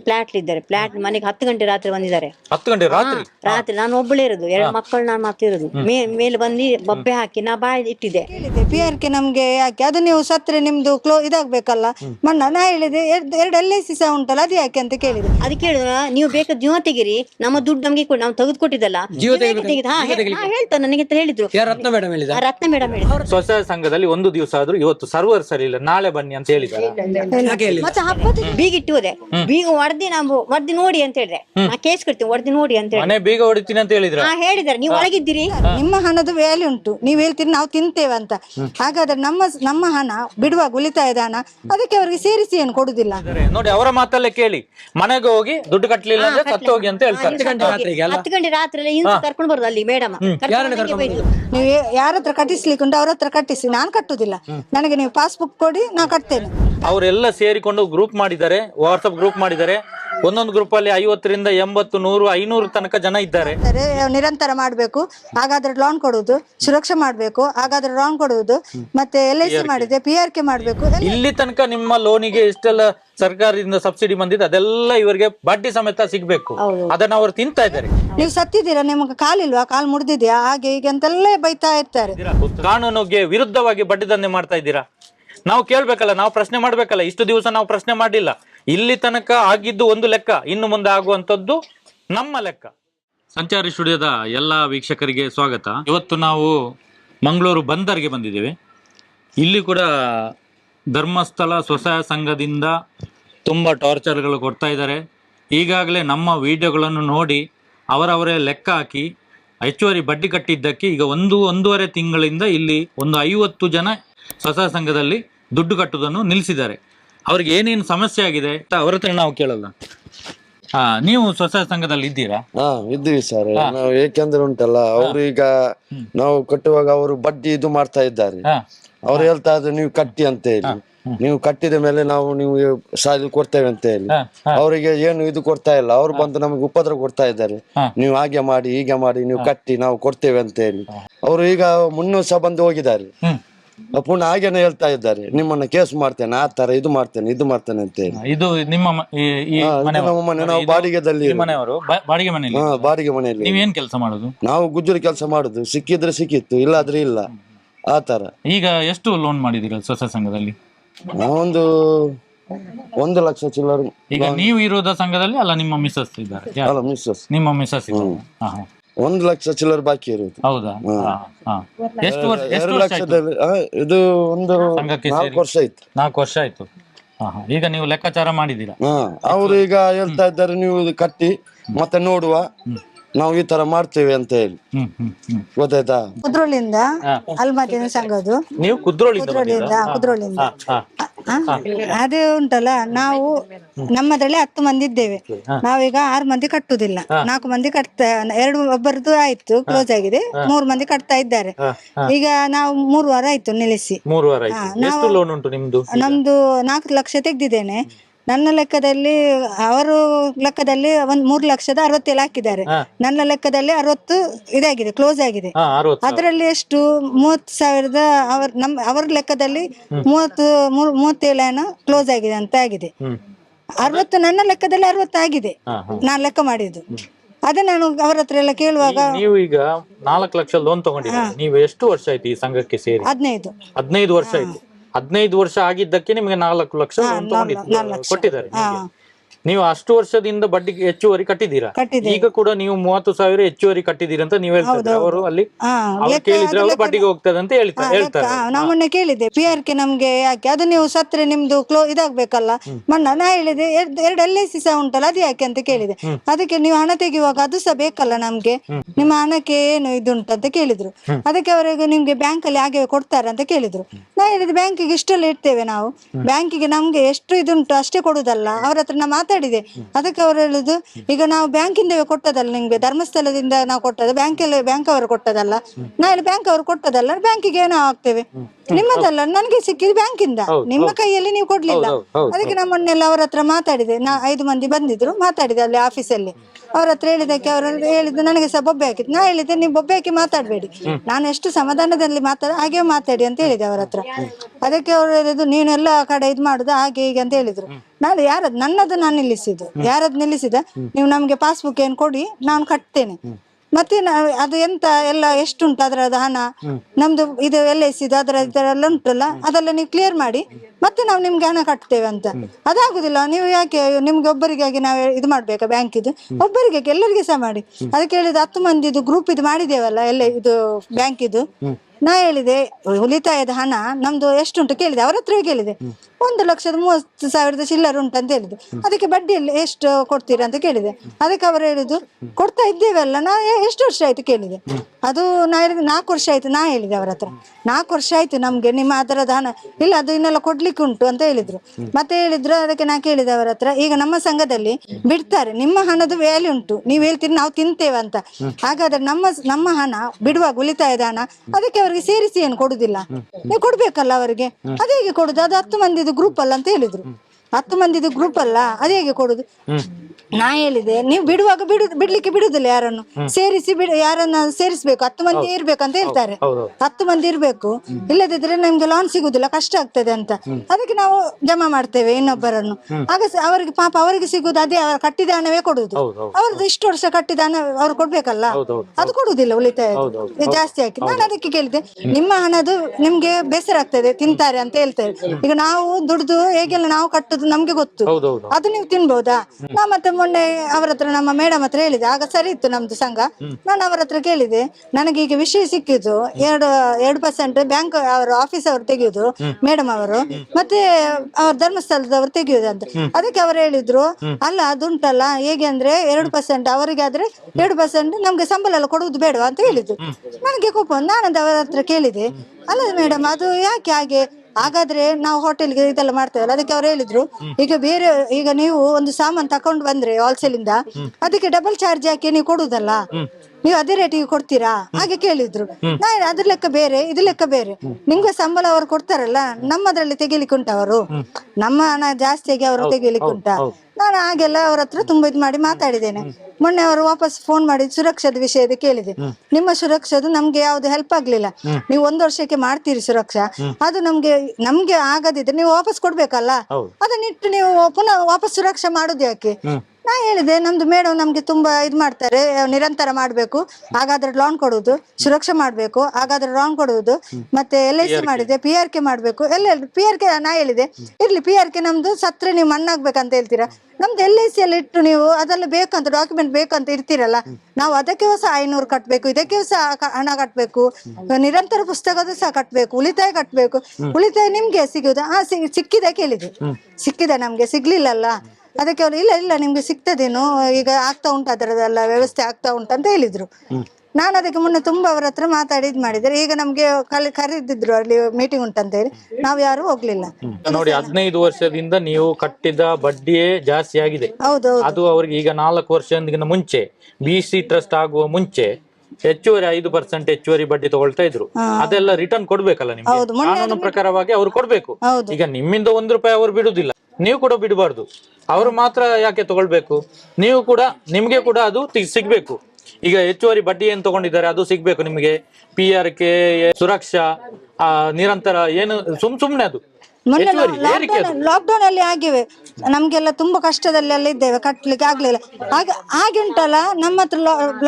Flat ಇದ್ದಾರೆ. Flat ಮನೆಗೆ ಹತ್ತು ಗಂಟೆ ರಾತ್ರಿ ಬಂದಿದ್ದಾರೆ. ಹತ್ತು ಗಂಟೆ ರಾತ್ರಿ? ರಾತ್ರಿ. ನಾನು ಒಬ್ಬಳೇ ಇರೋದು. ಎರಡು ಮಕ್ಕಳು ನಾನು ಮಾತ್ರ ಇರೋದು. ಮೇ- ಮೇಲೆ ಬಂದು ಬಬ್ಬೆ ಹಾಕಿ ನಾ ಬಾಯಿ ಇಟ್ಟಿದ್ದೆ. ಕೇಳಿದೆ ಪಿ ಆರ್ ಕೆ ನಮ್ಗೆ ಯಾಕೆ? ಅದು ನೀವು ಸತ್ರೆ ನಿಮ್ದು ಕ್ಲೋ ಇದಾಗ್ಬೇಕಲ್ಲ? ಮಣ್ಣ ನಾ ಹೇಳಿದೆ ಎರಡು ಎರಡು ಎಲ್ ಐ ಸಿ ಸಹ ಉಂಟಲ್ಲ ಅದು ಯಾಕೆ ಅಂತ ಕೇಳಿದೆ. ಅದಕ್ಕೆ ಹೇಳಿದ್ರ ನೀವು ಬೇಕಾದ ಜೀವ ತೆಗಿರಿ ನಮ್ಮ ದುಡ್ಡು ನಮಗೆ ಕೊಡಿ ನಾವು ತೆಗೆದು ಕೊಟ್ಟಿದ್ದಲ್ಲ ಜೀವ ತೆಗಿಬೇಕು, ಹಾ, ಜೀವ ಹೇ- ತೆಗಿಲಿಕ್ಕೆ. ಹಾ, ನನಗೆ ಅಂತ ಹೇಳಿದ್ರು. ಯಾರು ರತ್ನ ಮೇಡಮ್ ಹೇಳಿದ? ಆ ರತ್ನ ಮೇಡಮ್ ಹೇಳಿದ್ರು. ಸ್ವಸಹಾಯ ಸಂಘದಲ್ಲಿ ಒಂದು ದಿವಸ ಆದ್ರೂ ಇವತ್ತು ಸರ್ವರ್ ಸರಿ ಇಲ್ಲ. ನಾಳೆ ಬನ್ನಿ ಅಂತ ಹೇಳಿದ್ದಾರೆ ಯಾಕೆ ಹೇಳಿಲ್ಲ? ಮತ್ತೆ ಹಬ್ಬದ ಬೀಗ ಇಟ್ಟು ಹೋದೆ. ಬೀಗ ಹೊಡೆದಿ ನಾವು ಹೊಡೆದಿ ನೋಡಿ ಅಂತ ಹೇಳಿದ್ರೆ. ನಾ ಕೇಸ್ ಕೊಡ್ತೀನಿ ಹೊಡೆದಿ ನೋಡಿ ಅಂತ ಹೇಳಿ ಮನೆ ಬೀಗ ಹೊಡಿತೀನಿ ಅಂತ ಹೇಳಿದ್ರ? ಹಾ ಹೇಳಿದ್ರೆ ನೀವು ಒಳಗಿದ್ದೀರಿ? ನಿಮ್ಮ ಹಣದ ವ್ಯಾಲ್ಯೂ ಉಂಟು. ನೀವು ಹೇಳ್ತೀರಿ ನಾವು ತಿಂತೇವೆ ಅಂತ. ಹಾಗಾದ್ರೆ ನಮ್ಮ ನಮ್ಮ ಹಣ ಬಿಡುವಾಗ ಉಳಿತಾಯದ ಹಣ ಅದಕ್ಕೆ ಅವರಿಗೆ ಸೇರಿಸಿ ಏನು ಕೊಡುದಿಲ್ಲ. ನೋಡಿ ಅವರ ಮಾತಲ್ಲೇ ಕೇಳಿ. ಮನೆಗೆ ಹೋಗಿ ದುಡ್ಡು ಕಟ್ಟಲಿಲ್ಲ ಅಂದ್ರೆ ಸತ್ತು ಹೋಗಿ ಅಂತ ಹೇಳ್ತಾರೆ. ಹತ್ತು ಗಂಟೆ ರಾತ್ರಿಗೆ ಅಲ್ಲ? ಹತ್ತು ಗಂಟೆ ರಾತ್ರಿ ಎಲ್ಲ ಕರ್ಕೊಂಡು ಬರೋದು ಅಲ್ಲಿ ಮೇಡಮ್. ನೀವು ಯಾರತ್ರ ಕಟ್ಟಿಸ್ಲಿಕ್ಕೆ ಉಂಟು ಅವ್ರ ಹತ್ರ ಕಟ್ಟಿಸಿ. ನಾನು ಕಟ್ಟುದಿಲ್ಲ. ನನಗೆ ನೀವು ಪಾಸ್ಬುಕ್ ಕೊಡಿ ನಾ ಕಟ್ತೇನೆ. ಅವರೆಲ್ಲ ಸೇರಿಕೊಂಡು ಗ್ರೂಪ್ ಮಾಡಿದ್ದಾರೆ ವಾಟ್ಸ್ಆಪ್ ಗ್ರೂಪ್ ಮಾಡಿದ್ದಾರೆ. ಒಂದೊಂದು ಗ್ರೂಪ್ ಅಲ್ಲಿ ಐವತ್ತರಿಂದ ಎಂಬತ್ತು ನೂರು ಐನೂರು ತನಕ ಜನ ಇದ್ದಾರೆ. ನಿರಂತರ ಮಾಡಬೇಕು. ಹಾಗಾದ್ರೆ ಲೋನ್ ಕೊಡುವುದು ಸುರಕ್ಷೆ ಮಾಡಬೇಕು ಹಾಗಾದ್ರೆ ಲೋನ್ ಕೊಡುವುದು ಮತ್ತೆ ಎಲ್ ಐ ಸಿ ಮಾಡಿದೆ ಪಿ ಆರ್ ಕೆ ಮಾಡಬೇಕು. ಇಲ್ಲಿ ತನಕ ನಿಮ್ಮ ಲೋನಿಗೆ ಇಷ್ಟೆಲ್ಲ ಸರ್ಕಾರದಿಂದ ಸಬ್ಸಿಡಿ ಬಂದಿದೆ ಅದೆಲ್ಲ ಇವರಿಗೆ ಬಡ್ಡಿ ಸಮೇತ ಸಿಗ್ಬೇಕು. ಅದನ್ನ ಅವರು ತಿಂತಾ ಇದ್ದಾರೆ. ನೀವು ಸತ್ತಿದ್ದೀರಾ? ನಿಮಗೆ ಕಾಲಿಲ್ವಾ ಕಾಲ್ ಮುರಿದಿದ್ಯಾ? ಹಾಗೆ ಹೀಗೆ ಅಂತೆಲ್ಲ ಬೈತಾ ಇರ್ತಾರೆ. ಕಾನೂನಿಗೆ ವಿರುದ್ಧವಾಗಿ ಬಡ್ಡಿ ದಂಧೆ ಮಾಡ್ತಾ ಇದ್ದೀರಾ? ನಾವು ಕೇಳ್ಬೇಕಲ್ಲ ನಾವು ಪ್ರಶ್ನೆ ಮಾಡ್ಬೇಕಲ್ಲ ಇಷ್ಟು ದಿವಸ ನಾವು ಪ್ರಶ್ನೆ ಮಾಡಿಲ್ಲ. ಇಲ್ಲಿ ತನಕ ಆಗಿದ್ದು ಒಂದು ಲೆಕ್ಕ, ಇನ್ನು ಮುಂದೆ ಆಗುವಂಥದ್ದು ನಮ್ಮ ಲೆಕ್ಕ. ಸಂಚಾರಿ ಸ್ಟುಡಿಯೋದ ಎಲ್ಲ ವೀಕ್ಷಕರಿಗೆ ಸ್ವಾಗತ. ಇವತ್ತು ನಾವು ಮಂಗಳೂರು ಬಂದರ್ಗೆ ಬಂದಿದ್ದೇವೆ. ಇಲ್ಲಿ ಕೂಡ ಧರ್ಮಸ್ಥಳ ಸ್ವಸಹಾಯ ಸಂಘದಿಂದ ತುಂಬ ಟಾರ್ಚರ್ಗಳು ಕೊಡ್ತಾ ಇದ್ದಾರೆ. ಈಗಾಗಲೇ ನಮ್ಮ ವಿಡಿಯೋಗಳನ್ನು ನೋಡಿ ಅವರವರೇ ಲೆಕ್ಕ ಹಾಕಿ, ಹೆಚ್ಚುವರಿ ಬಡ್ಡಿ ಕಟ್ಟಿದ್ದಕ್ಕೆ ಈಗ ಒಂದು, ಒಂದೂವರೆ ತಿಂಗಳಿಂದ ಇಲ್ಲಿ ಒಂದು ಐವತ್ತು ಜನ ಸ್ವಸಹಾಯ ಸಂಘದಲ್ಲಿ ದುಡ್ಡು ಕಟ್ಟುವುದನ್ನು ನಿಲ್ಲಿಸಿದ್ದಾರೆ. ಅವ್ರಿಗೆ ಏನೇನು ಸಮಸ್ಯೆ ಆಗಿದೆ ಅಂತ ಅವ್ರ ಹತ್ರ ನಾವು ಕೇಳಲ್ಲ ಹಾ ನೀವು ಸ್ವಸಹಾಯ ಸಂಘದಲ್ಲಿ ಇದ್ದೀರಾ? ಹಾ ಇದ್ದೀವಿ ಸರ್. ನಾವು ಏಕೆಂದ್ರೆ ಉಂಟಲ್ಲ ಅವ್ರು ಈಗ ನಾವು ಕಟ್ಟುವಾಗ ಅವರು ಬಡ್ಡಿ ಇದು ಮಾಡ್ತಾ ಇದ್ದಾರೆ. ಹಾ. ಅವ್ರು ಹೇಳ್ತಾ ಇದ್ರು ನೀವು ಕಟ್ಟಿ ಅಂತ ಹೇಳಿ. ನೀವು ಕಟ್ಟಿದ ಮೇಲೆ ನಾವು ನೀವು ಸಾಲ ಕೊಡ್ತೇವೆ ಅಂತ ಹೇಳಿ. ಅವರಿಗೆ ಏನು ಇದು ಕೊಡ್ತಾ ಇಲ್ಲ. ಅವ್ರು ಬಂದು ನಮಗೆ ಉಪದ್ರ ಕೊಡ್ತಾ ಇದ್ದಾರೆ. ನೀವು ಹಾಗೆ ಮಾಡಿ ಹೀಗೆ ಮಾಡಿ ನೀವು ಕಟ್ಟಿ ನಾವು ಕೊಡ್ತೇವೆ ಅಂತ ಹೇಳಿ. ಅವರು ಈಗ ಮುನ್ನೂರು ಸಹ ಬಂದು ಹೋಗಿದ್ದಾರೆ. ಪುನಃ ಹಾಗೇನೆ ಹೇಳ್ತಾ ಇದ್ದಾರೆ. ನಿಮ್ಮನ್ನ ಕೇಸ್ ಮಾಡ್ತೇನೆ ಆ ತರ ಇದು ಮಾಡ್ತೇನೆ ಇದು ಮಾಡ್ತೇನೆ ಅಂತ ಹೇಳಿ ಇದು ನಿಮ್ಮ ಮ- ಈ- ಈ ಹಾ, ಇದು ಮನೆಯವರು? ನಮ್ಮ ಮನೆ ನಾವು ಇದು ಬಾಡಿಗೆದಲ್ಲಿ ಮನೆಯವರು ಬಾ- ಬಾಡಿಗೆ ಮನೆಯಲ್ಲಿ ಹಾ ಬಾಡಿಗೆ ಮನೆಯಲ್ಲಿ ನೀವೇನ್ ಕೆಲಸ ಮಾಡುದು? ನಾವು ಗುಜ್ಜರಿ ಕೆಲಸ ಮಾಡುದು. ಸಿಕ್ಕಿದ್ರೆ ಸಿಕ್ಕಿತ್ತು ಇಲ್ಲಾದ್ರೆ ಇಲ್ಲ. ಆ ತರ ಈಗ ಎಷ್ಟು ಲೋನ್ ಮಾಡಿದಿರ ಸ್ವಸಹಾಯ ಸಂಘದಲ್ಲಿ? ನಾವೊಂದು ಒಂದು ಲಕ್ಷ ಚಿಲ್ಲರ್ ಈಗ ನೀವು ಇರೋದ ಸಂಘದಲ್ಲಿ ಅಲ್ಲ ನಿಮ್ಮ ಮಿಸಸ್ ಇದ್ದಾರೆ? ಯಾರು? ಅಲ್ಲ ಮಿಸ್ಸಸ್. ನಿಮ್ಮ ಮಿಸಸ್ ಇದ್ದಾರೆ. ಹಾ, ಹಾ. ಒಂದು ಲಕ್ಷ ಚಿಲ್ಲರ್ ಬಾಕಿ ಇರುತ್ತೆ. ಹೌದಾ? ಹಾ, ಹಾ. ಎಷ್ಟು ವರ್ಷ ಎಷ್ಟು ಎರಡು ವರ್ಷ ಆಯ್ತು? ಲಕ್ಷದಲ್ಲಿ ಆ, ಇದು ಒಂದು ಸಂಘಕ್ಕೆ ನಾಲ್ಕು ಸೇರಿ? ವರ್ಷ ಆಯ್ತು. ನಾಲ್ಕು ವರ್ಷ ಆಯ್ತು. ಹಾ, ಹಾ. ಈಗ ನೀವು ಲೆಕ್ಕಾಚಾರ ಮಾಡಿದ್ದೀರಾ? ಅವ್ರು ಅವರು ಈಗ ಹೇಳ್ತಾ ಇದ್ದಾರೆ ನೀವು ಇದು ಕಟ್ಟಿ ಮತ್ತೆ ನೋಡುವ. ನಾವು ಈ ತರ ಮಾಡ್ತೇವೆ ಅಂತ ಹೇಳಿ. ಗೊತ್ತಾಯ್ತಾ? ಕುದ್ರೋಳಿಂದ ಅಲ್ಮದಿನ ಸಂಘದ್ದು. ನೀವು ಕುದ್ರೋಳಿಂದ ಕುದ್ರೋಳಿಂದ? ಕುದ್ರೋಳಿಂದ. ಅದು ಉಂಟಲ್ಲ ನಾವು ನಮ್ಮದ್ರಲ್ಲಿ ಹತ್ತು ಮಂದಿ ಇದ್ದೇವೆ. ನಾವೀಗ ಆರು ಮಂದಿ ಕಟ್ಟುದಿಲ್ಲ. ನಾಲ್ಕು ಮಂದಿ ಕಟ್ತಾ ಎರಡು ಒಬ್ಬರದ್ದು ಆಯ್ತು ಕ್ಲೋಸ್ ಆಗಿದೆ. ಮೂರು ಮಂದಿ ಕಟ್ತಾ ಇದ್ದಾರೆ. ಈಗ ನಾವು ಮೂರು ವಾರ ಆಯ್ತು ನಿಲ್ಲಿಸಿ. ಮೂರು ವಾರ ಆಯ್ತು ಎಷ್ಟು ಲೋನ್ ಉಂಟು ನಿಮ್ದು? ನಮ್ದು ನಾಲ್ಕು ಲಕ್ಷ ತೆಗ್ದಿದ್ದೇನೆ. ನನ್ನ ಲೆಕ್ಕದಲ್ಲಿ ಅವರು ಲೆಕ್ಕದಲ್ಲಿ ಒಂದ್ ಮೂರ್ ಲಕ್ಷದ ಅರವತ್ತೇಳು ಹಾಕಿದ್ದಾರೆ. ನನ್ನ ಲೆಕ್ಕದಲ್ಲಿ ಅರವತ್ತು ಇದಾಗಿದೆ ಕ್ಲೋಸ್ ಆಗಿದೆ. ಹಾ ಅರವತ್ತು ಅದರಲ್ಲಿ ಎಷ್ಟು? ಮೂವತ್ತು ಸಾವಿರದ ಅವರ ನಮ್ ಅವರ ಲೆಕ್ಕದಲ್ಲಿ ಮೂವತ್ತು ಮೂರು ಮೂವತ್ತೇಳು ಏನೋ ಕ್ಲೋಸ್ ಆಗಿದೆ ಅಂತ ಆಗಿದೆ. ಹ್ಮ್. ಅರವತ್ತು ನನ್ನ ಲೆಕ್ಕದಲ್ಲಿ ಅರವತ್ತು ಆಗಿದೆ. ಹಾ, ನಾನು ಲೆಕ್ಕ ಮಾಡಿದ್ದು. ಅದೇ ನಾನು ಅವರ ಹತ್ರ ಎಲ್ಲ ಕೇಳುವಾಗ ನೀವು ಈಗ ನಾಲ್ಕು ಲಕ್ಷ ಲೋನ್ ತಗೊಂಡಿದ್ದೀರಾ. ನೀವು ಎಷ್ಟು ವರ್ಷ ಆಯ್ತು ಈ ಸಂಘಕ್ಕೆ ಸೇರಿ? ಹದಿನೈದು. ಹದಿನೈದು ವರ್ಷ ಆಯ್ತು. ಹದಿನೈದು ವರ್ಷ ಆಗಿದ್ದಕ್ಕೆ ನಿಮಗೆ ನಾಲ್ಕು ಲಕ್ಷ ತಗೊಂಡಿದ್ದು ಕೊಟ್ಟಿದ್ದಾರೆ ನಿಮ್ಗೆ. ನೀವು ಅಷ್ಟು ವರ್ಷದಿಂದ ಬಡ್ಡಿ ಹೆಚ್ಚುವರಿ ಕಟ್ಟಿದ್ದೀರಾ? ಕಟ್ಟಿದೆ ಈಗ ಕೂಡ ನೀವು ಮೂವತ್ತು ಸಾವಿರ ಹೆಚ್ಚುವರಿ ಕಟ್ಟಿದ್ದೀರಾ ಅಂತ ನೀವು ಹೇಳ್ತಾರೆ ಅವರು ಅಲ್ಲಿ ಕೇಳಿದ್ರೆ ಅವರು ಬಡ್ಡಿಗೆ ಹೋಗ್ತದೆ ಅಂತ ಹೇಳ್ತಾರೆ ಹೇಳ್ತಾರೆ ಹಾ, ನಾವು ಮೊನ್ನೆ ಕೇಳಿದ್ದೆ ಪಿ ಆರ್ ಕೆ ನಮ್ಗೆ ಯಾಕೆ? ಅದು ನೀವು ಸತ್ರೆ ನಿಮ್ದು ಕ್ಲೋ ಇದಾಗ್ಬೇಕಲ್ಲ? ಮಣ್ಣ ನಾ ಹೇಳಿದೆ ಎರಡ್ ಎಲ್ ಐ ಸಿ ಸಹ ಉಂಟಲ್ಲ ಅದು ಯಾಕೆ ಅಂತ ಕೇಳಿದೆ. ಅದಕ್ಕೆ ನೀವು ಹಣ ತೆಗೆಯುವಾಗ ಅದು ಸಹ ಬೇಕಲ್ಲ ನಮ್ಗೆ? ನಿಮ್ಮ ಹಣಕ್ಕೆ ಏನು ಇದುಂಟು ಅಂತ ಕೇಳಿದ್ರು. ಅದಕ್ಕೆ ಅವರಿಗೆ ನಿಮ್ಗೆ ಬ್ಯಾಂಕ್ ಅಲ್ಲಿ ಹಾಗೆ ಕೊಡ್ತಾರೆ ಅಂತ ಕೇಳಿದ್ರು. ನಾ ಹೇಳಿದೆ ಬ್ಯಾಂಕಿಗೆ ಇಷ್ಟೆಲ್ಲ ಇಡ್ತೇವೆ ನಾವು. ಬ್ಯಾಂಕಿಗೆ ನಮ್ಗೆ ಎಷ್ಟು ಇದುಂಟು ಅಷ್ಟೇ ಕೊಡುದಲ್ಲ. ಅವ್ರ ಹತ್ರ ನಾ ಮಾತಾಡಿದೆ. ಅದಕ್ಕೆ ಅವ್ರು ಹೇಳುದು ಈಗ ನಾವು ಬ್ಯಾಂಕಿಂದವೇ ಕೊಟ್ಟದಲ್ಲ ನಿಮ್ಗೆ ಧರ್ಮಸ್ಥಳದಿಂದ ನಾವು ಕೊಟ್ಟದ ಬ್ಯಾಂಕ್ ಬ್ಯಾಂಕ್ ಅವರು ಕೊಟ್ಟದಲ್ಲ ನಾ ಹೇಳಿ ಬ್ಯಾಂಕ್ ಅವರು ಕೊಟ್ಟದಲ್ಲ ಬ್ಯಾಂಕಿಗೆ ಏನೋ ಆಗ್ತೇವೆ. ನಿಮ್ಮದಲ್ಲ ನನಗೆ ಸಿಕ್ಕಿದ್ ಬ್ಯಾಂಕಿಂದ. ನಿಮ್ಮ ಕೈಯಲ್ಲಿ ನೀವು ಕೊಡ್ಲಿಲ್ಲ. ಅದಕ್ಕೆ ನಮ್ಮ ಮೊನ್ನೆಲ್ಲ ಅವ್ರ ಹತ್ರ ಮಾತಾಡಿದೆ. ನಾ ಐದು ಮಂದಿ ಬಂದಿದ್ರು ಮಾತಾಡಿದೆ ಅಲ್ಲಿ ಆಫೀಸಲ್ಲಿ. ಅವ್ರ ಹತ್ರ ಹೇಳಿದಕ್ಕೆ ಅವ್ರ ಹೇಳಿದ್ದು ನನಗೆ ಸಹ ಬೊಬ್ಬೆ ಹಾಕಿದ್ ನಾ ಹೇಳಿದ್ದೆ ನೀವು ಬೊಬ್ಬೆ ಹಾಕಿ ಮಾತಾಡಬೇಡಿ. ನಾನು ಎಷ್ಟು ಸಮಾಧಾನದಲ್ಲಿ ಮಾತಾಡ ಹಾಗೆ ಮಾತಾಡಿ ಅಂತ ಹೇಳಿದೆ ಅವ್ರ ಹತ್ರ. ಅದಕ್ಕೆ ಅವ್ರು ಹೇಳಿದ್ರು ನೀನು ಎಲ್ಲ ಕಡೆ ಇದು ಮಾಡುದು ಹಾಗೆ ಹೀಗೆ ಅಂತ ಹೇಳಿದ್ರು. ನಾನು ಯಾರದ್ ನನ್ನದು ನಾನು ನಿಲ್ಲಿಸಿದ್ದು. ಯಾರದ್ ನಿಲ್ಲಿಸಿದ? ನೀವು ನಮ್ಗೆ ಪಾಸ್ಬುಕ್ ಏನ್ ಕೊಡಿ ನಾನು ಕಟ್ತೇನೆ. ಮತ್ತೆ ಅದು ಎಂತ ಎಲ್ಲ ಎಷ್ಟುಂಟು ಅದರದ್ದು ಹಣ? ನಮ್ದು ಇದು ಎಲ್ ಐ ಸಿದು ಅದರ ಇದರೆಲ್ಲ ಉಂಟಲ್ಲ ಅದೆಲ್ಲ ನೀವು ಕ್ಲಿಯರ್ ಮಾಡಿ ಮತ್ತೆ ನಾವು ನಿಮ್ಗೆ ಹಣ ಕಟ್ತೇವೆ ಅಂತ. ಅದಾಗುದಿಲ್ಲ ನೀವು ಯಾಕೆ ನಿಮ್ಗೆ ಒಬ್ಬರಿಗಾಗಿ ನಾವು ಇದು ಮಾಡ್ಬೇಕಾ ಬ್ಯಾಂಕ್ ಇದು ಒಬ್ಬರಿಗೆ ಎಲ್ಲರಿಗೆ ಸಹ ಮಾಡಿ ಅದಕ್ಕೆ ಹೇಳಿದ ಹತ್ತು ಮಂದಿದು ಗ್ರೂಪ್ ಇದು ಮಾಡಿದೇವಲ್ಲ ಎಲ್ಲ ಇದು ಬ್ಯಾಂಕ್ ಇದು ನಾ ಹೇಳಿದೆ ಉಳಿತಾಯದ ಹಣ ನಮ್ದು ಎಷ್ಟುಂಟು ಕೇಳಿದೆ ಅವ್ರ ಹತ್ರ ಕೇಳಿದೆ. ಒಂದು ಲಕ್ಷದ ಮೂವತ್ತು ಸಾವಿರದ ಚಿಲ್ಲರ್ ಉಂಟು ಅಂತ ಹೇಳಿದೆ. ಅದಕ್ಕೆ ಬಡ್ಡಿಯಲ್ಲಿ ಎಷ್ಟು ಕೊಡ್ತೀರಾ ಅಂತ ಕೇಳಿದೆ. ಅದಕ್ಕೆ ಅವರು ಹೇಳಿದ್ದು ಕೊಡ್ತಾ ಇದ್ದೇವಲ್ಲ ನಾ ಎಷ್ಟು ವರ್ಷ ಆಯ್ತು ಕೇಳಿದೆ. ಅದು ನಾ ಹೇಳಿದ ನಾಲ್ಕು ವರ್ಷ ಆಯ್ತು ನಾ ಹೇಳಿದೆ ಅವ್ರ ಹತ್ರ. ನಾಲ್ಕು ವರ್ಷ ಆಯ್ತು ನಮ್ಗೆ ನಿಮ್ಮ ಅದರದ ಹಣ. ಇಲ್ಲ ಅದು ಇನ್ನೆಲ್ಲ ಕೊಡ್ಲಿಕ್ಕೆ ಉಂಟು ಅಂತ ಹೇಳಿದ್ರು. ಮತ್ತೆ ಹೇಳಿದ್ರು ಅದಕ್ಕೆ ನಾ ಕೇಳಿದೆ ಅವರ ಹತ್ರ. ಈಗ ನಮ್ಮ ಸಂಘದಲ್ಲಿ ಬಿಡ್ತಾರೆ ನಿಮ್ಮ ಹಣದ ವ್ಯಾಲ್ಯೂ ಉಂಟು. ನೀವು ಹೇಳ್ತೀರಿ ನಾವು ತಿಂತೇವೆ ಅಂತ ಹಾಗಾದ್ರೆ ನಮ್ಮ ನಮ್ಮ ಹಣ ಬಿಡುವಾಗ ಉಳಿತಾಯದ ಹಣ ಅದಕ್ಕೆ ಅವರಿಗೆ ಸೇರಿಸಿ ಏನು ಕೊಡುದಿಲ್ಲ. ನೀವು ಕೊಡ್ಬೇಕಲ್ಲ ಅವರಿಗೆ. ಅದೇ ಹೇಗೆ ಕೊಡುದು. ಅದು ಹತ್ತು ಮಂದಿದು ಗ್ರೂಪ್ ಅಲ್ಲ ಅಂತ ಹೇಳಿದ್ರು. ಹತ್ತು ಮಂದಿದು ಗ್ರೂಪ್ ಅಲ್ಲ ಅದೇ ಹೇಗೆ ಕೊಡುದು? ನಾ ಹೇಳಿದೆ ನೀವು ಬಿಡುವಾಗ ಬಿಡು ಬಿಡ್ಲಿಕ್ಕೆ ಬಿಡುದಿಲ್ಲ ಯಾರನ್ನು. ಸೇರಿಸಿ ಬಿಡ ಯಾರನ್ನ ಸೇರಿಸ್ಬೇಕು ಹತ್ತು ಮಂದಿ ಇರ್ಬೇಕಂತ ಹೇಳ್ತಾರೆ. ಹತ್ತು ಮಂದಿ ಇರ್ಬೇಕು. ಇಲ್ಲದಿದ್ರೆ ನಮ್ಗೆ ಲೋನ್ ಸಿಗುದಿಲ್ಲ ಕಷ್ಟ ಆಗ್ತದೆ ಅಂತ. ಅದಕ್ಕೆ ನಾವು ಜಮಾ ಮಾಡ್ತೇವೆ ಇನ್ನೊಬ್ಬರನ್ನು. ಆಗ ಸ- ಅವರಿಗೆ ಪಾಪ ಅವರಿಗೆ ಸಿಗುದು ಅದೇ ಅವರ ಕಟ್ಟಿದ ಹಣವೇ ಕೊಡುದು ಅವ್ರದ್ದು ಇಷ್ಟು ವರ್ಷ ಕಟ್ಟಿದ ಹಣ ಅವ್ರು ಕೊಡ್ಬೇಕಲ್ಲ? ಅದು ಕೊಡುದಿಲ್ಲ ಉಳಿತಾಯ ಜಾಸ್ತಿ ಹಾಕಿ ನಾನು ಅದಕ್ಕೆ ಕೇಳಿದೆ ನಿಮ್ಮ ಹಣದು ನಿಮ್ಗೆ ಬೇಸರ ಆಗ್ತದೆ ತಿಂತಾರೆ ಅಂತ ಹೇಳ್ತಾರೆ. ಈಗ ನಾವು ದುಡ್ದು ಹೇಗೆಲ್ಲ ನಾವು ಕಟ್ಟುದು ನಮ್ಗೆ ಗೊತ್ತು. ಹೌದೌದು ಅದು ನೀವು ತಿನ್ಬಹುದಾ ನಾ ಮತ್ತೆ ಮೊನ್ನೆ ಅವರ ಹತ್ರ ನಮ್ಮ ಮೇಡಮ್ ಹತ್ರ ಹೇಳಿದೆ. ಆಗ ಸರಿ ಇತ್ತು ನಮ್ದು ಸಂಘ. ನಾನು ಅವರ ಹತ್ರ ಕೇಳಿದೆ. ನನಗೆ ಈಗ ವಿಷಯ ಸಿಕ್ಕಿದ್ದು ಎರಡು ಎರಡು ಪರ್ಸೆಂಟ್ ಬ್ಯಾಂಕ್ ಅವರ ಆಫೀಸ್ ಅವರು ತೆಗೆಯುದು ಮೇಡಮ್ ಅವರು. ಮತ್ತೆ ಅವ್ರ ಧರ್ಮಸ್ಥಳದವರು ತೆಗೆಯುದು ಅಂತ. ಅದಕ್ಕೆ ಅವರು ಹೇಳಿದ್ರು ಅಲ್ಲ ಅದುಂಟಲ್ಲ. ಹೇಗೆ ಅಂದ್ರೆ ಎರಡು ಪರ್ಸೆಂಟ್ ಅವರಿಗೆ ಆದ್ರೆ ಎರಡು ಪರ್ಸೆಂಟ್ ನಮ್ಗೆ ಸಂಬಳ ಎಲ್ಲ ಕೊಡುವುದು ಬೇಡವಾ? ಅಂತ ಹೇಳಿದ್ರು. ನನಗೆ ಕೋಪ ನಾನು ನಾನಂತ ಅವರ ಹತ್ರ ಕೇಳಿದೆ. ಅಲ್ಲ ಮೇಡಮ್ ಅದು ಯಾಕೆ ಹಾಗೆ? ಹಾಗಾದ್ರೆ ನಾವು ಹೋಟೆಲ್ಗೆ ಇದೆಲ್ಲ ಮಾಡ್ತೇವಲ್ಲ? ಅದಕ್ಕೆ ಅವ್ರು ಹೇಳಿದ್ರು ಈಗ ಬೇರೆ ಈಗ ನೀವು ಒಂದು ಸಾಮಾನು ತಕೊಂಡು ಬಂದ್ರೆ ಹೋಲ್ಸೇಲ್ ಇಂದ ಅದಕ್ಕೆ ಡಬಲ್ ಚಾರ್ಜ್ ಹಾಕಿ ನೀವು ಕೊಡುದಲ್ಲ? ನೀವು ಅದೇ ರೇಟಿಗೆ ಕೊಡ್ತೀರಾ? ಹಾಗೆ ಕೇಳಿದ್ರು. ನಾ ಅದ್ರ ಲೆಕ್ಕ ಬೇರೆ ಇದು ಲೆಕ್ಕ ಬೇರೆ. ನಿಮ್ಗೆ ಸಂಬಳ ಅವರು ಕೊಡ್ತಾರಲ್ಲ ನಮ್ಮದ್ರಲ್ಲಿ ತೆಗಿಲಿಕ್ಕೆ ಉಂಟ ಅವರು? ನಮ್ಮ ಹಣ ಜಾಸ್ತಿಯಾಗಿ ಅವರು ತೆಗಿಲಿಕ್ಕೆ ಉಂಟ? ನಾನು ಆಗೆಲ್ಲ ಅವ್ರ ಹತ್ರ ತುಂಬಾ ಇದು ಮಾಡಿ ಮಾತಾಡಿದ್ದೇನೆ. ಮೊನ್ನೆ ಅವರು ವಾಪಸ್ ಫೋನ್ ಮಾಡಿ ಸುರಕ್ಷಾದ ವಿಷಯದ ಕೇಳಿದೆ. ನಿಮ್ಮ ಸುರಕ್ಷಾದು ನಮ್ಗೆ ಯಾವ್ದು ಹೆಲ್ಪ್ ಆಗ್ಲಿಲ್ಲ. ನೀವು ಒಂದು ವರ್ಷಕ್ಕೆ ಮಾಡ್ತೀರಿ ಸುರಕ್ಷಾ. ಅದು ನಮ್ಗೆ ನಮ್ಗೆ ಆಗದಿದ್ರೆ ನೀವು ವಾಪಸ್ ಕೊಡ್ಬೇಕಲ್ಲ? ಅದನ್ನಿಟ್ಟು ನೀವು ಪುನಃ ವಾಪಸ್ ಸುರಕ್ಷಾ ಮಾಡುದು ಯಾಕೆ? ನಾ ಹೇಳಿದೆ ನಮ್ದು ಮೇಡಮ್ ನಮ್ಗೆ ತುಂಬಾ ಇದ್ ಮಾಡ್ತಾರೆ ನಿರಂತರ ಮಾಡ್ಬೇಕು ಹಾಗಾದ್ರೆ ಲೋನ್ ಕೊಡುದು ಸುರಕ್ಷಾ ಮಾಡ್ಬೇಕು ಹಾಗಾದ್ರೆ ಲೋನ್ ಕೊಡುವುದು ಮತ್ತೆ ಎಲ್ ಐ ಸಿ ಮಾಡಿದೆ ಪಿ ಆರ್ ಕೆ ಮಾಡ್ಬೇಕು ಎಲ್ಲ ಪಿ ಆರ್ ಕೆ ನಾ ಹೇಳಿದೆ ಇರ್ಲಿ ಪಿ ಆರ್ ಕೆ ನಮ್ದು ಸತ್ರ ನೀವು ಮಣ್ಣಾಗ್ಬೇಕಂತ ಹೇಳ್ತೀರಾ ನಮ್ದು ಎಲ್ ಐ ಸಿ ಎಲ್ಲ ಇಟ್ಟು ನೀವು ಅದೆಲ್ಲ ಬೇಕಂತ ಡಾಕ್ಯುಮೆಂಟ್ ಬೇಕಂತ ಇರ್ತೀರಲ್ಲ ನಾವು ಅದಕ್ಕೆ ಸಹ ಐನೂರು ಕಟ್ಬೇಕು ಇದಕ್ಕೆ ಸಹ ಹಣ ಕಟ್ಬೇಕು ನಿರಂತರ ಪುಸ್ತಕದ ಸಹ ಕಟ್ಬೇಕು ಉಳಿತಾಯ ಕಟ್ಬೇಕು ಉಳಿತಾಯ ನಿಮ್ಗೆ ಸಿಗುದು ಹಾ ಸಿಕ್ಕಿದೆ ಕೇಳಿದೆ ಸಿಕ್ಕಿದೆ ನಮ್ಗೆ ಸಿಗ್ಲಿಲ್ಲಲ್ಲ ಅದಕ್ಕೆ ಅವ್ರು ಇಲ್ಲ ಇಲ್ಲ ನಿಮ್ಗೆ ಸಿಗ್ತದೇನು ಈಗ ಆಗ್ತಾ ಉಂಟು ಅದರದೆಲ್ಲ ವ್ಯವಸ್ಥೆ ಆಗ್ತಾ ಉಂಟು ಅಂತ ಹೇಳಿದ್ರು. ನಾನು ಅದಕ್ಕೆ ಮುನ್ನ ತುಂಬಾ ಅವ್ರ ಹತ್ರ ಮಾತಾಡಿ ಇದು ಮಾಡಿದ್ರೆ ಈಗ ನಮ್ಗೆ ಕಲಿ ಕರೆದಿದ್ರು ಅಲ್ಲಿ ಮೀಟಿಂಗ್ ಉಂಟಂತ ಹೇಳಿ. ನಾವು ಯಾರು ಹೋಗ್ಲಿಲ್ಲ. ನೋಡಿ ಹದಿನೈದು ವರ್ಷದಿಂದ ನೀವು ಕಟ್ಟಿದ ಬಡ್ಡಿಯೇ ಜಾಸ್ತಿ ಆಗಿದೆ. ಹೌದು ಅದು ಅವರಿಗೆ ಈಗ ನಾಲ್ಕು ವರ್ಷದಿಂದ ಮುಂಚೆ ಬಿ ಸಿ ಟ್ರಸ್ಟ್ ಆಗುವ ಮುಂಚೆ ಹೆಚ್ಚುವರಿ ಐದು ಪರ್ಸೆಂಟ್ ಹೆಚ್ಚುವರಿ ಬಡ್ಡಿ ತಗೊಳ್ತಾ ಇದ್ರು. ಅದೆಲ್ಲ ರಿಟರ್ನ್ ಕೊಡ್ಬೇಕಲ್ಲ ನಿಮ್ಗೆ? ಕಾನೂನು ಪ್ರಕಾರವಾಗಿ ಅವ್ರು ಕೊಡ್ಬೇಕು. ಈಗ ನಿಮ್ಮಿಂದ ಒಂದ್ ರೂಪಾಯಿ ಅವ್ರು ಬಿಡುದಿಲ್ಲ ನೀವು ಕೂಡ ಬಿಡಬಾರ್ದು. ಅವರು ಮಾತ್ರ ಯಾಕೆ ತಗೊಳ್ಬೇಕು? ನೀವು ಕೂಡ ನಿಮ್ಗೆ ಕೂಡ ಅದು ಸಿಗ್ಬೇಕು. ಈಗ ಹೆಚ್ಚುವರಿ ಬಡ್ಡಿ ಏನ್ ತಗೊಂಡಿದ್ದಾರೆ ಅದು ಸಿಗ್ಬೇಕು ನಿಮಗೆ. ಪಿ ಆರ್ ಕೆ ಸುರಕ್ಷಾ ಆ, ನಿರಂತರ ಏನು ಸುಮ್ ಸುಮ್ನೆ ಅದು. ಮೊನ್ನೆ ಲಾಕ್ಡೌನ್ ಅಲ್ಲಿ ಆಗಿವೆ. ನಮ್ಗೆಲ್ಲ ತುಂಬಾ ಕಷ್ಟದಲ್ಲಿ ಎಲ್ಲ ಇದ್ದೇವೆ ಕಟ್ಲಿಕ್ಕೆ ಆಗ್ಲಿಲ್ಲ. ಹಾಗೆ ಹಾಗೆ ಉಂಟಲ್ಲ ನಮ್ಮ ಹತ್ರ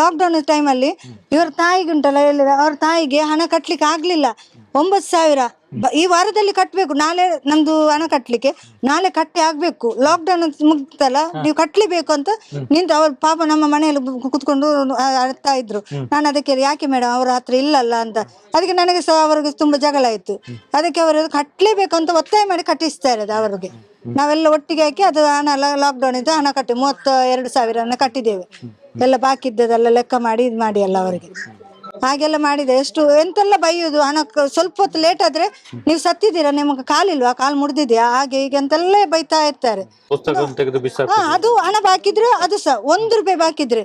ಲಾಕ್ಡೌನ್ ಟೈಮಲ್ಲಿ ಇವ್ರ ತಾಯಿಗೆ ಉಂಟಲ್ಲ ಅವ್ರ ತಾಯಿಗೆ ಹಣ ಕಟ್ಲಿಕ್ಕೆ ಆಗ್ಲಿಲ್ಲ. ಒಂಬತ್ತು ಸಾವಿರ. ಬ- ಈ ವಾರದಲ್ಲಿ ಕಟ್ಬೇಕು. ನಾಳೆ ನಮ್ದು ಹಣ ಕಟ್ಲಿಕ್ಕೆ. ನಾಳೆ ಕಟ್ಟಿ ಆಗ್ಬೇಕು. ಲಾಕ್ಡೌನ್ ಮುಗ್ತಲ್ಲ? ನೀವು ಕಟ್ಲಿಬೇಕು ಅಂತ ನಿಂತು ಅವ್ರ ಪಾಪ ನಮ್ಮ ಮನೆಯಲ್ಲಿ ಬು- ಕುತ್ಕೊಂಡು ಅಳ್ತಾ ಇದ್ರು. ನಾನು ಅದಕ್ಕೆ ಯಾಕೆ ಮೇಡಮ್ ಅವ್ರ ಹತ್ರ ಇಲ್ಲಲ್ಲ ಅಂತ? ಅದಕ್ಕೆ ನನಗೆ ಸಹ ಅವ್ರಿಗೆ ತುಂಬಾ ಜಗಳ ಆಯ್ತು. ಅದಕ್ಕೆ ಅವರು ಕಟ್ಲೇಬೇಕು ಅಂತ ಒತ್ತಾಯ ಮಾಡಿ ಕಟ್ಟಿಸ್ತಾ ಇರೋದು ಅವರಿಗೆ. ನಾವೆಲ್ಲ ಒಟ್ಟಿಗೆ ಹಾಕಿ ಅದು ಹಣ ಲಾಕ್ಡೌನ್ ಇದ್ದು ಹಣ ಕಟ್ಟಿ ಮೂವತ್ತ ಎರಡು ಸಾವಿರ ಕಟ್ಟಿದ್ದೇವೆ. ಎಲ್ಲ ಬಾಕಿ ಇದ್ದದೆಲ್ಲ ಲೆಕ್ಕ ಮಾಡಿ ಇದು ಮಾಡಿ ಅಲ್ಲ ಅವರಿಗೆ. ಹಾಗೆಲ್ಲ ಮಾಡಿದೆ. ಎಷ್ಟು ಎಂತೆಲ್ಲ ಬೈಯುದು? ಹಣ ಕ- ಸ್ವಲ್ಪ ಹೊತ್ತು ಲೇಟ್ ಆದ್ರೆ ನೀವು ಸತ್ತಿದ್ದೀರಾ? ನಿಮ್ಗೆ ಕಾಲಿಲ್ವಾ? ಕಾಲು ಮುರಿದಿದ್ಯಾ? ಹಾಗೆ ಹೀಗೆ ಅಂತೆಲ್ಲ ಬೈತಾ ಇರ್ತಾರೆ. ಪುಸ್ತಕ ತೆಗೆದು ಬಿಸಾಕ ಹಾ ಅದು ಹಣ ಬಾಕಿದ್ರೆ ಅದು ಸಹ ಒಂದು ರೂಪಾಯಿ ಬಾಕಿದ್ರೆ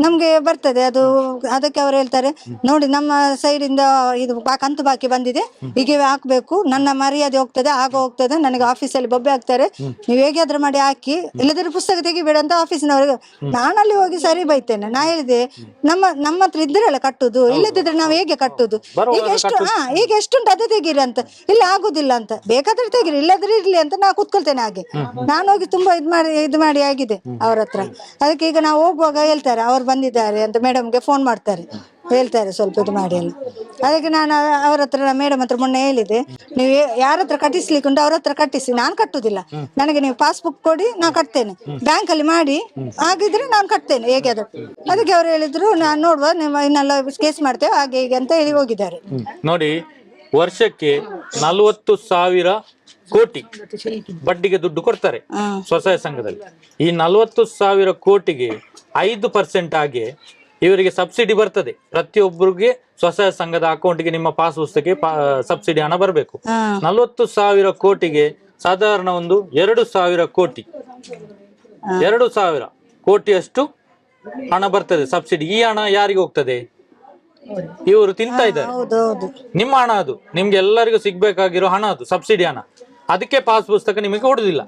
ನಮ್ಗೆ ಬರ್ತದೆ. ಅದು ಅದಕ್ಕೆ ಅವ್ರು ಹೇಳ್ತಾರೆ ನೋಡಿ ನಮ್ಮ ಸೈಡ್ ಇಂದ ಇದು ಬಾ- ಕಂತು ಬಾಕಿ ಬಂದಿದೆ. ಹೀಗೆ ಹಾಕ್ಬೇಕು. ನನ್ನ ಮರ್ಯಾದೆ ಹೋಗ್ತದೆ ಆಗ ಹೋಗ್ತದೆ. ನನಗೆ ಆಫೀಸಲ್ಲಿ ಬೊಬ್ಬೆ ಹಾಕ್ತಾರೆ. ನೀವು ಹೇಗಾದ್ರೂ ಮಾಡಿ ಹಾಕಿ. ಇಲ್ಲದ್ರೆ ಪುಸ್ತಕ ತೆಗಿಬೇಡ ಅಂತ ಆಫೀಸಿನವ್ರಿಗೆ ನಾನಲ್ಲಿ ಹೋಗಿ ಸರಿ ಬೈತೇನೆ. ನಾ ಹೇಳಿದೆ ನಮ್ಮ ನಮ್ಮ ಹತ್ರ ಇದ್ರಲ್ಲ ಕಟ್ಟುದು. ಇಲ್ಲದಿದ್ರೆ ನಾವು ಹೇಗೆ ಕಟ್ಟುದು? ಈಗ ಎಷ್ಟು ಹಾ ಈಗ ಎಷ್ಟುಂಟು ಅದೇ ತೆಗೀರಿ ಅಂತ. ಇಲ್ಲ ಆಗುದಿಲ್ಲ ಅಂತ. ಬೇಕಾದ್ರೆ ತೆಗೀರಿ ಇಲ್ಲದ್ರೆ ಇರ್ಲಿ ಅಂತ ನಾ ಕುತ್ಕೊಳ್ತೇನೆ ಹಾಗೆ. ನಾನು ಹೋಗಿ ತುಂಬಾ ಇದ್ ಮಾಡಿ ಇದು ಮಾಡಿ ಆಗಿದೆ ಅವ್ರ ಹತ್ರ. ಅದಕ್ಕೆ ಈಗ ನಾವು ಹೋಗುವಾಗ ಹೇಳ್ತಾರೆ ಅವ್ರು ಬಂದಿದ್ದಾರೆ ಅಂತ ಮೇಡಮ್ಗೆ ಫೋನ್ ಮಾಡ್ತಾರೆ. ಹೇಳ್ತಾರೆ ಸ್ವಲ್ಪ ಇದು ಮಾಡಿ ಎಲ್ಲ ಅದಕ್ಕೆ ನಾನು ಅವ್ರ ಹತ್ರ ಮೇಡಮ್ ಹತ್ರ ಮೊನ್ನೆ ಹೇಳಿದೆ ನೀವು ಯಾರ ಹತ್ರ ಕಟ್ಟಿಸ್ಲಿಕ್ಕೆ ಉಂಟು ಅವ್ರ ಹತ್ರ ಕಟ್ಟಿಸಿ ನಾನು ಕಟ್ಟುದಿಲ್ಲ. ನನಗೆ ನೀವು ಪಾಸ್ಬುಕ್ ಕೊಡಿ ನಾನು ಕಟ್ತೇನೆ. ಬ್ಯಾಂಕ್ ಅಲ್ಲಿ ಮಾಡಿ ಹಾಗಿದ್ರೆ ನಾನು ಕಟ್ತೇನೆ ಹೇಗೆ ಅದು ಅದಕ್ಕೆ ಅವ್ರು ಹೇಳಿದ್ರು ನಾನು ನೋಡುವ ನಿಮ್ಮ ಇನ್ನೆಲ್ಲ ಕೇಸ್ ಮಾಡ್ತೇವೆ ಹಾಗೆ ಹೀಗೆ ಅಂತ ಹೇಳಿ ಹೋಗಿದ್ದಾರೆ. ನೋಡಿ ವರ್ಷಕ್ಕೆ ನಲವತ್ತು ಸಾವಿರ ಕೋಟಿ ಬಡ್ಡಿಗೆ ದುಡ್ಡು ಕೊಡ್ತಾರೆ ಸ್ವಸಹಾಯ ಸಂಘದಲ್ಲಿ. ಈ ನಲವತ್ತು ಸಾವಿರ ಕೋಟಿಗೆ ಐದು ಪರ್ಸೆಂಟ್ ಆಗಿ ಇವರಿಗೆ ಸಬ್ಸಿಡಿ ಬರ್ತದೆ. ಪ್ರತಿಯೊಬ್ಬರಿಗೆ ಸ್ವಸಹಾಯ ಸಂಘದ ಅಕೌಂಟ್ಗೆ ನಿಮ್ಮ ಪಾಸ್ ಪುಸ್ತಕಕ್ಕೆ ಸಬ್ಸಿಡಿ ಹಣ ಬರಬೇಕು. ನಲವತ್ತು ಸಾವಿರ ಕೋಟಿಗೆ ಸಾಧಾರಣ ಒಂದು ಎರಡು ಸಾವಿರ ಕೋಟಿ. ಎರಡು ಸಾವಿರ ಕೋಟಿಯಷ್ಟು ಹಣ ಬರ್ತದೆ ಸಬ್ಸಿಡಿ. ಈ ಹಣ ಯಾರಿಗೆ ಹೋಗ್ತದೆ? ಇವರು ತಿಂತಾ ಇದ್ದಾರೆ. ನಿಮ್ಮ ಹಣ ಅದು. ನಿಮ್ಗೆ ಎಲ್ಲರಿಗೂ ಸಿಗ್ಬೇಕಾಗಿರೋ ಹಣ ಅದು ಸಬ್ಸಿಡಿ ಹಣ. ಅದಕ್ಕೆ ಪಾಸ್ ಪುಸ್ತಕ ನಿಮಗೆ ಕೊಡುದಿಲ್ಲ.